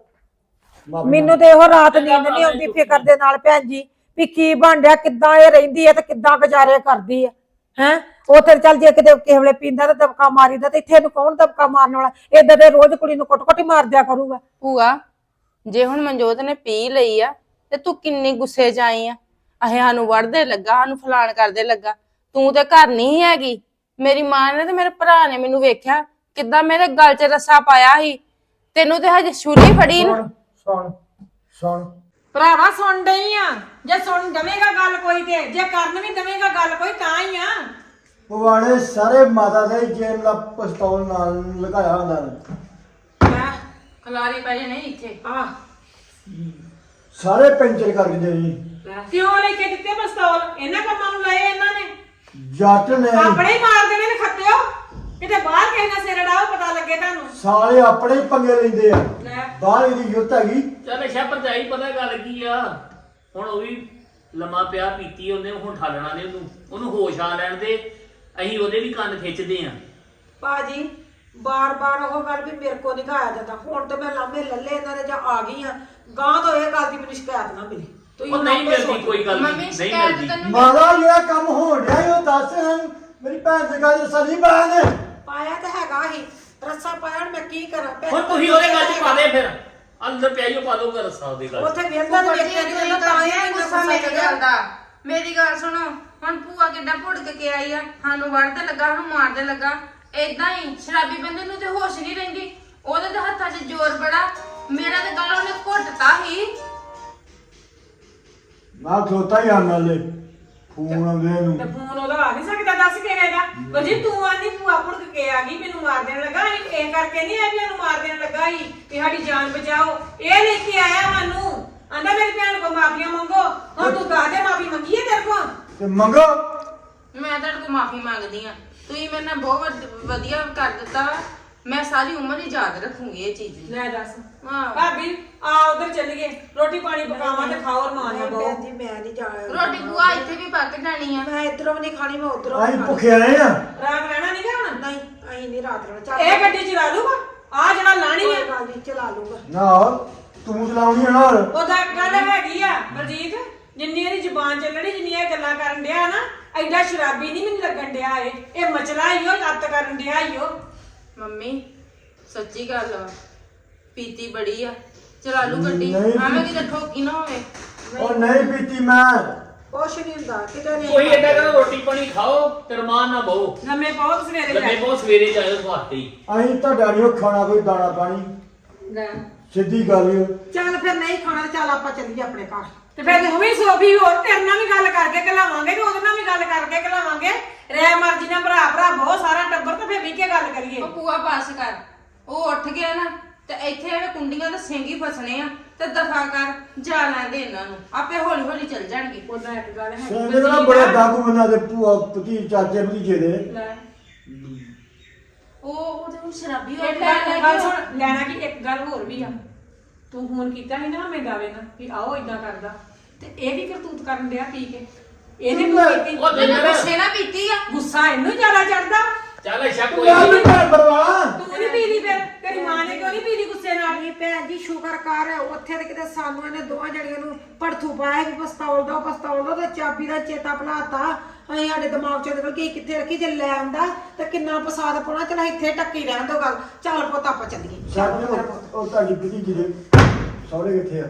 [SPEAKER 3] ਮਾਫ਼ੀ
[SPEAKER 1] ਮੈਨੂੰ ਤੇ ਇਹੋ ਰਾਤ ਨੀਂਦ ਨਹੀਂ ਆਉਂਦੀ ਫਿਕਰ ਦੇ ਨਾਲ ਭੈਣ ਜੀ। ਵੀ ਕੀ ਬਣ ਡਿਆ ਕਿੱਦਾਂ ਇਹ ਰਹਿੰਦੀ ਹੈ ਤੇ ਕਿੱਦਾਂ ਗੁਜ਼ਾਰੇ ਕਰਦੀ ਹੈ ਹੈ? ਉਥੇ ਚੱਲ ਜੇ ਕਿਤੇ ਕਿਸੇ ਵੇਲੇ ਪੀਂਦਾ ਤੇ ਦਬਕਾ ਮਾਰੀਦਾ ਤੇ ਇੱਥੇ ਇਹਨੂੰ ਕੌਣ ਦਬਕਾ ਮਾਰਨ ਵਾਲਾ? ਏਦਾਂ ਦੇ ਰੋਜ਼ ਕੁੜੀ ਨੂੰ ਕੁੱਟ-ਕੁੱਟ ਹੀ ਮਾਰ ਦਿਆ ਕਰੂਗਾ।
[SPEAKER 2] ਭੂਆ ਜੇ ਹੁਣ ਮਨਜੋਤ ਨੇ ਪੀ ਲਈ ਆ ਤੇ ਤੂੰ ਕਿੰਨੀ ਗੁੱਸੇ 'ਚ ਆਈ ਆ? ਅਹੇ ਸਾਨੂੰ ਵੜਦੇ ਲੱਗਾ ਸਾਨੂੰ ਫਲਾਣ ਕਰਦੇ ਲੱਗਾ। ਤੂੰ ਤੇ ਘਰ ਨਹੀਂ ਹੈਗੀ। ਮੇਰੀ ਮਾਂ ਨੇ ਤੇ ਮੇਰੇ ਭਰਾ ਨੇ ਮੈਨੂੰ ਵੇਖਿਆ ਕਿੱਦਾਂ ਮੇਰੇ ਗਲ 'ਚ ਰੱਸਾ ਪਾਇਆ ਸੀ। ਤੈਨੂੰ ਤੇ ਹਜੇ ਛੁਰੀ ਫੜੀ ਨਾ।
[SPEAKER 3] ਸੁਣ ਸੁਣ ਸੁਣ।
[SPEAKER 4] ਭਰਾਵਾ ਸੁਣ ਡਈ ਆ। ਜੇ ਸੁਣ ਦਵੇਂਗਾ ਗੱਲ ਕੋਈ ਤੇ ਜੇ ਕਰਨ ਵੀ ਦਵੇਂਗਾ ਗੱਲ ਕੋਈ ਤਾਂ ਹੀ ਆ।
[SPEAKER 3] ਪਵਾੜੇ ਸਾਰੇ ਮਾਤਾ ਦੇ ਜੇਮ ਦਾ ਪਿਸਤੌਲ ਨਾਲ ਲਗਾਇਆ ਹੁੰਦਾ ਨੇ
[SPEAKER 4] ਲੈ
[SPEAKER 2] ਖਲਾਰੀ ਪੈ ਜਣੇ ਇੱਥੇ।
[SPEAKER 4] ਆ
[SPEAKER 3] ਸਾਰੇ ਪੈਂਚਰ ਕਰ ਦਿੰਦੇ ਜੀ।
[SPEAKER 4] ਕਿਉਂ ਲੈ ਕੇ ਦਿੱਤੇ ਪਿਸਤੌਲ? ਇਹਨਾਂ ਕੰਮਾਂ ਨੂੰ ਲਏ ਇਹਨਾਂ ਨੇ।
[SPEAKER 3] ਜੱਟ ਨੇ
[SPEAKER 4] ਆਪਣੇ ਹੀ ਮਾਰ ਦੇਣੇ ਨੇ ਖੱਤਿਓ। ਕਿਤੇ ਬਾਹਰ ਕਿਸੇ ਨਾਲ ਸਿਰ ਅੜਾਓ ਪਤਾ ਲੱਗੇ ਤੁਹਾਨੂੰ?
[SPEAKER 3] ਸਾਲੇ ਆਪਣੇ ਹੀ ਪੰਗੇ ਲੈਂਦੇ ਆ।
[SPEAKER 4] ਲੈ।
[SPEAKER 3] ਬਾਹਰ ਇਹਦੀ ਯੁੱਤ ਹੈਗੀ।
[SPEAKER 5] ਚੱਲ ਸ਼ਾ ਭਰਜਾਈ ਪਤਾ ਗੱਲ ਕੀ ਆ? ਹੁਣ ਉਹ ਵੀ ਲੰਮਾ ਪਿਆ ਪੀਤੀ ਉਹਨੇ ਹੁਣ ਠਾਲਣਾ ਨੇ ਉਹਨੂੰ। ਉਹਨੂੰ ਹੋਸ਼ ਆ ਲੈਣ ਦੇ। ਅਸੀਂ ਉਹਦੇ ਵੀ ਕੰਨ ਖਿੱਚਦੇ ਆ।
[SPEAKER 1] ਪਾਜੀ ਬਾਰ-ਬਾਰ ਉਹ ਗੱਲ ਵੀ ਮੇਰੇ ਕੋ ਨਹੀਂ ਖਾਇਆ ਜਾਂਦਾ। ਹੁਣ ਤੇ ਮੈਂ ਲਾਂਬੇ ਲੱਲੇ ਇਹਨਾਂ ਦੇ ਜਾਂ ਆ ਗਈ ਆ। ਗਾਂ ਤੋਂ ਇਹ ਗੱਲ ਦੀ ਮੈਨੂੰ ਸ਼ਿਕਾਇਤ ਨਾ ਮਿਲੀ। ਤੁਸੀਂ
[SPEAKER 5] ਉਹ ਨਹੀਂ ਮਿਲਦੀ
[SPEAKER 1] ਸੋਚੋ।
[SPEAKER 5] ਕੋਈ ਗੱਲ
[SPEAKER 2] ਮੰਮੀ
[SPEAKER 5] ਨਹੀਂ ਨਹੀਂ
[SPEAKER 2] ਸ਼ਿਕਾਇਤ
[SPEAKER 5] ਮਿਲਦੀ।
[SPEAKER 2] ਤੈਨੂੰ
[SPEAKER 3] ਮਾਦਾ ਜਿਹੜਾ ਕੰਮ ਹੋਣ ਡਿਆ ਉਹ ਦੱਸ ਹਨ ਮੇਰੀ ਭੈਣ ਦੇ ਗੱਲ ਸਹੀ ਪਾਇਆ ਨੇ
[SPEAKER 1] ਪਾਇਆ ਤਾਂ ਹੈਗਾ ਹੀ ਰੱਸਾ ਪਾਇਆ ਮੈਂ ਕੀ ਕਰਾਂ?
[SPEAKER 5] ਹੁਣ ਤੁਸੀਂ ਉਹਦੇ ਗੱਲ 'ਚ ਪਾ ਦੇ ਫਿਰ। ਅੰਦਰ ਪਿਆਈਓ ਪਾ ਦੋਗਾ ਰਸਾ ਉਹਦੇ ਗੱਲ। 'ਚ।
[SPEAKER 1] ਉੱਥੇ ਵੇਂਦਾ ਤੇ ਵੇਖਿਆ ਨਹੀਂ ਜਾਂਦਾ ਤਾਂ ਹੀ ਇੰਨਾ ਗੁੱਸਾ ਚੜਿਆ।
[SPEAKER 2] ਦਾ। ਮੇਰੀ ਗੱਲ ਸੁਣੋ ਹੁਣ ਭੂਆ ਕਿੱਦਾਂ ਭੁੜਕ ਕੇ ਆਈ ਆ ਸਾਨੂੰ ਵੜਦੇ ਲੱਗਾ ਸਾਨੂੰ ਮਾਰਦੇ ਲੱਗਾ। ਏਦਾਂ ਹੀ ਸ਼ਰਾਬੀ ਬੰਦੇ ਨੂੰ ਤੇ ਹੋਸ਼ ਨਹੀਂ ਰਹਿੰਦੀ। ਉਹਦੇ ਤੇ ਹੱਥਾਂ 'ਚ ਜ਼ੋਰ ਬੜਾ। ਮੇਰਾ ਤੇ ਗਲ ਉਹਨੇ ਘੁੱਟਤਾ ਹੀ।
[SPEAKER 3] ਮੈਂ ਖਲੋਤਾ ਹੀ ਆਂ ਨਾਲੇ। ਫੋਨ ਆਉਂਦੇ ਨੂੰ
[SPEAKER 4] ਤੇ ਫੋਨ ਉਹਦਾ ਆ ਨਹੀਂ ਸਕਦਾ ਦੱਸ ਕਿਵੇਂ ਦਾ ਬਜੀ ਤੂੰ ਆਂਦੀ ਕੇ ਆ ਗਈ ਮੈਨੂੰ ਮਾਰ ਦੇਣ ਲੱਗਾ ਅਸੀਂ ਇਹ ਕਰਕੇ ਨਹੀਂ ਆ ਵੀ ਇਹਨੂੰ ਮਾਰ ਦੇਣ ਲੱਗਾ ਸੀ ਕਿ ਸਾਡੀ ਜਾਨ ਬਚਾਓ। ਇਹ ਲੈ ਕੇ ਆਇਆ ਸਾਨੂੰ। ਆਂਦਾ ਮੇਰੀ ਭੈਣ ਕੋ ਮਾਫੀਆਂ ਮੰਗੋ। ਹੁਣ ਤੂੰ ਦੱਸ ਦੇ ਮਾਫੀ ਮੰਗੀ ਹੈ ਤੇਰੇ ਕੋਲ?
[SPEAKER 3] ਤੇ ਮੰਗੋ।
[SPEAKER 2] ਮੈਂ ਤੁਹਾਡੇ ਕੋਲ ਮਾਫੀ ਮੰਗਦੀ ਆ ਤੁਸੀਂ ਮੇਰੇ ਨਾਲ ਬਹੁਤ ਵਧ- ਵਧੀਆ ਕਰ ਦਿੱਤਾ ਵਾ। ਮੈਂ ਸਾਰੀ ਉਮਰ ਹੀ ਯਾਦ ਰੱਖੂੰਗੀ ਇਹ ਚੀਜ਼
[SPEAKER 4] ਲੈ ਦੱਸ।
[SPEAKER 2] ਹਾਂ।
[SPEAKER 4] ਭਾਬੀ ਆ ਉਧਰ ਚੱਲੀਏ ਰੋਟੀ ਪਾਣੀ ਪਕਾਵਾਂ ਤੇ ਖਾਓ ਨਾਲ ਬਹੁ
[SPEAKER 1] ਭੈਣ ਜੀ ਮੈਂ ਨਹੀਂ ਜਾਣਾ
[SPEAKER 2] ਰੋਟੀ ਭੂਆ ਇੱਥੇ ਵੀ ਪੱਕ ਜਾਣੀ ਆ।
[SPEAKER 1] ਮੈਂ ਇਧਰੋਂ ਨਹੀਂ ਖਾਣੀ ਮੈਂ ਉਧਰੋਂ
[SPEAKER 3] ਅਸੀਂ ਭੁੱਖੇ ਆਏ ਆ।
[SPEAKER 4] ਰਾਤ ਰਹਿਣਾ ਨਹੀਂ ਹੁਣ?
[SPEAKER 1] ਨਹੀਂ ਰਾਤ ਨੂੰ ਚੱਲ
[SPEAKER 4] ਇਹ ਗੱਡੀ ਚਲਾ ਲੂਗਾ ਆ ਜਿਹੜਾ ਲਾਣੀ
[SPEAKER 1] ਕੋਈ
[SPEAKER 4] ਆ
[SPEAKER 1] ਗੱਲ ਨਹੀਂ ਚਲਾ ਲੂਗਾ
[SPEAKER 3] ਨਾ ਤੂੰ ਚਲਾਉਣੀ ਆ ਨਾਲ।
[SPEAKER 4] ਉਹਦਾ ਗੱਲ ਹੈਗੀ ਆ ਬਲਜੀਤ। ਜਿੰਨੀ ਇਹਦੀ ਜ਼ੁਬਾਨ ਚੱਲਣੀ ਜਿੰਨੀ ਇਹ ਗੱਲਾਂ ਕਰਨ ਡਿਆ ਨਾ ਐਡਾ ਸ਼ਰਾਬੀ ਨਹੀਂ ਮੈਨੂੰ ਲੱਗਣ ਡਿਆ ਇਹ। ਇਹ ਮਚਲਾ ਹੀ ਉਹ ਲੱਤ ਕਰਨ ਡਿਆ ਹੀ ਉਹ
[SPEAKER 2] ਮੰਮੀ ਸੱਚੀ ਗੱਲ ਆ। ਪੀਤੀ ਬੜੀ ਆ। ਚਲਾ ਲੂ ਗੱਡੀ।
[SPEAKER 3] ਨਹੀਂ।
[SPEAKER 2] ਐਵੇਂ ਕਿਤੇ ਠੋਕੀ ਨਾ ਹੋਵੇ।
[SPEAKER 3] ਉਹ ਨਹੀਂ ਪੀਤੀ ਮੈਂ।
[SPEAKER 1] ਕੁਛ ਨਹੀਂ ਹੁੰਦਾ ਕਿਤੇ ਨਹੀਂ
[SPEAKER 5] ਕੋਈ ਏਦਾਂ ਕਰੋ ਰੋਟੀ ਪਾਣੀ ਖਾਓ ਤੇ ਰਮਾਨ ਨਾ ਬਹੁ।
[SPEAKER 4] ਲੰਮੇ ਬਹੁਤ ਸਵੇਰੇ
[SPEAKER 5] ਲੱਗੇ
[SPEAKER 4] ਲੈ
[SPEAKER 5] ਬਹੁਤ ਸਵੇਰੇ ਜਾਇਓ ਸਵਾਤੇ ਹੀ।
[SPEAKER 3] ਅਸੀਂ ਤੁਹਾਡਾ ਨਹੀਂ ਖਾਣਾ ਕੋਈ ਦਾਣਾ ਪਾਣੀ।
[SPEAKER 4] ਲੈ।
[SPEAKER 3] ਸਿੱਧੀ ਗੱਲ ਈ ਓ।
[SPEAKER 1] ਚੱਲ ਫਿਰ ਨਹੀਂ ਖਾਣਾ ਤੇ ਚੱਲ ਆਪਾਂ ਚੱਲੀਏ ਆਪਣੇ ਘਰ।
[SPEAKER 4] ਤੇ ਫਿਰ ਤੂੰ ਵੀ ਸੋਫੀ ਹੋਰ ਤੇਰੇ ਨਾਲ ਵੀ ਗੱਲ ਕਰਕੇ ਘਲਾਵਾਂਗੇ ਤੇ ਉਹਦੇ ਨਾਲ ਵੀ ਗੱਲ ਕਰਕੇ ਘਲਾਵਾਂਗੇ। ਰਹਿ ਮਰਜ਼ੀ ਨਾਲ ਭਰਾ ਭਰਾ ਬਹੁਤ ਸਾਰਾ ਟੱਬਰ ਤੇ ਫਿਰ ਵੀ ਕੇ ਗੱਲ ਕਰੀਏ।
[SPEAKER 2] ਉਹ ਪੂਆ ਪਾਸ ਕਰ। ਉਹ ਉੱਠ ਗਿਆ ਨਾ ਤੇ ਇੱਥੇ ਐਵੇਂ ਕੁੰਡੀਆਂ ਤੇ ਸਿੰਗੀ ਫਸਣੇ ਆ। ਤੇ ਦਫਾ ਕਰ ਜਾ ਲੈਂਦੇ ਇਹਨਾਂ ਨੂੰ। ਆਪੇ ਹੌਲੀ ਹੌਲੀ ਚੱਲ ਜਾਣਗੇ।
[SPEAKER 4] ਉਹਦਾ ਇੱਕ ਗੱਲ ਹੈ
[SPEAKER 3] ਸਾਡੇ ਨਾਲ ਬੜੇ ਦਾਗੂ ਬੰਦਾ ਦੇ ਭੂਆ ਪਤੀ ਚਾਚੇ ਭਤੀਜੇ ਦੇ।
[SPEAKER 4] ਲੈ।
[SPEAKER 2] ਉਹ ਸ਼ਰਾਬੀ ਹੋ
[SPEAKER 4] ਇੱਕ ਗੱਲ ਸੁਣ ਲੈਣਾ ਕਿ ਇੱਕ ਗੱਲ ਹੋਰ ਵੀ ਆ। ਤੂੰ ਫੋਨ ਕੀਤਾ ਸੀ ਨਾ ਮੈਂ ਦਾਵੇ ਨਾਲ ਕਿ ਆਓ ਇਦਾਂ ਕਰਦਾ। ਤੇ ਇਹ ਵੀ ਕਰਤੂਤ ਕਰਨ ਡਿਆ ਪੀ ਕੇ। ਇਹਨੇ। ਕੋਈ ਕੀਤੀ
[SPEAKER 5] ਉਹ ਦਿਨ
[SPEAKER 2] ਗੁੱਸੇ ਨਾਲ ਪੀਤੀ ਆ।
[SPEAKER 4] ਗੁੱਸਾ ਇਹਨੂੰ ਜ਼ਿਆਦਾ ਚੜਦਾ।
[SPEAKER 5] ਚੱਲ ਅੱਛਾ ਕੋਈ ਨਹੀਂ
[SPEAKER 4] ਤੂੰ ਨਹੀਂ ਪੀਦੀ ਫਿਰ। ਤੇਰੀ ਮਾਂ ਨੇ ਕਿਉਂ ਨਹੀਂ ਪੀਦੀ
[SPEAKER 1] ਭੈਣ ਜੀ ਸ਼ੁਕਰ ਕਰ ਉੱਥੇ ਤੇ ਕਿਤੇ ਸਾਨੂੰ ਇਹਨੇ ਦੋਵਾਂ ਜਣੀਆਂ ਨੂੰ ਪੜਥੂ ਪਾਇਆ ਵੀ ਪਸਤੌਲ ਦੋ ਪਸਤੌਲ ਦੋ ਤੇ ਚਾਬੀ ਦਾ ਚੇਤਾ ਭੁਲਾਤਾ। ਅਸੀਂ ਸਾਡੇ ਦਿਮਾਗ ਚੋਂ ਨਿਕਲ ਗਈ ਕਿੱਥੇ ਰੱਖੀ? ਜੇ ਲੈ ਆਉਂਦਾ ਤੇ ਕਿੰਨਾ ਪਸਾਦ ਪਾਉਣਾ? ਚਲ ਇੱਥੇ ਟੱਕੀ ਰਹਿਣ ਦੋ ਗੱਲ। ਚੱਲ ਪੁੱਤ ਆਪਾਂ ਚੱਲੀਏ।
[SPEAKER 3] ਸਾਡੇ ਉਹ ਉਹ ਤੁਹਾਡੀ ਭਤੀਜੀ ਦੇ ਸਹੁਰੇ ਕਿੱਥੇ ਆ?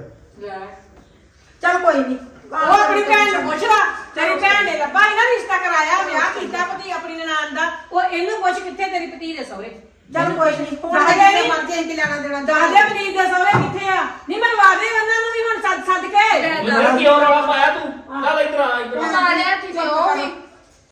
[SPEAKER 1] ਚੱਲ ਕੋਈ ਨਹੀਂ
[SPEAKER 4] ਉਹ ਆਪਣੀ ਭੈਣ ਨੂੰ ਪੁੱਛ ਲਾ। ਤੇਰੀ ਭੈਣ ਨੇ ਲੱਭਾ ਹੀ ਨਾ ਰਿਸ਼ਤਾ ਕਰਾਇਆ ਵਿਆਹ ਕੀਤਾ ਪਤੀ ਆਪਣੀ ਨਨਾਣ ਦਾ। ਉਹ ਇਹਨੂੰ ਪੁੱਛ ਕਿੱਥੇ ਤੇਰੀ ਪਤੀ ਦੇ ਸਹੁਰੇ?
[SPEAKER 1] ਚੱਲ ਕੋਈ ਨਹੀਂ ਹੁਣ
[SPEAKER 4] ਨੀ।
[SPEAKER 1] ਮਰਜ਼ੀ ਅਸੀਂ ਕੀ ਲੈਣਾ ਦੇਣਾ
[SPEAKER 4] ਦਾਦੇ ਪਤੀ ਦੇ ਸਹੁਰੇ ਕਿੱਥੇ ਆ? ਨਹੀਂ ਮਰਵਾ ਦੇ ਉਹਨਾਂ ਨੂੰ ਵੀ ਹੁਣ ਸੱਦ ਸੱਦ ਕੇ।
[SPEAKER 5] ਮੈਨੂੰ ਕਿਉਂ ਰੌਲਾ ਪਾਇਆ ਤੂੰ? ਚੱਲ ਇੱਧਰ ਆ ਇੱਧਰ ਆ।
[SPEAKER 2] ਨਾਲਿਆ ਤੇ ਉਹ ਵੀ।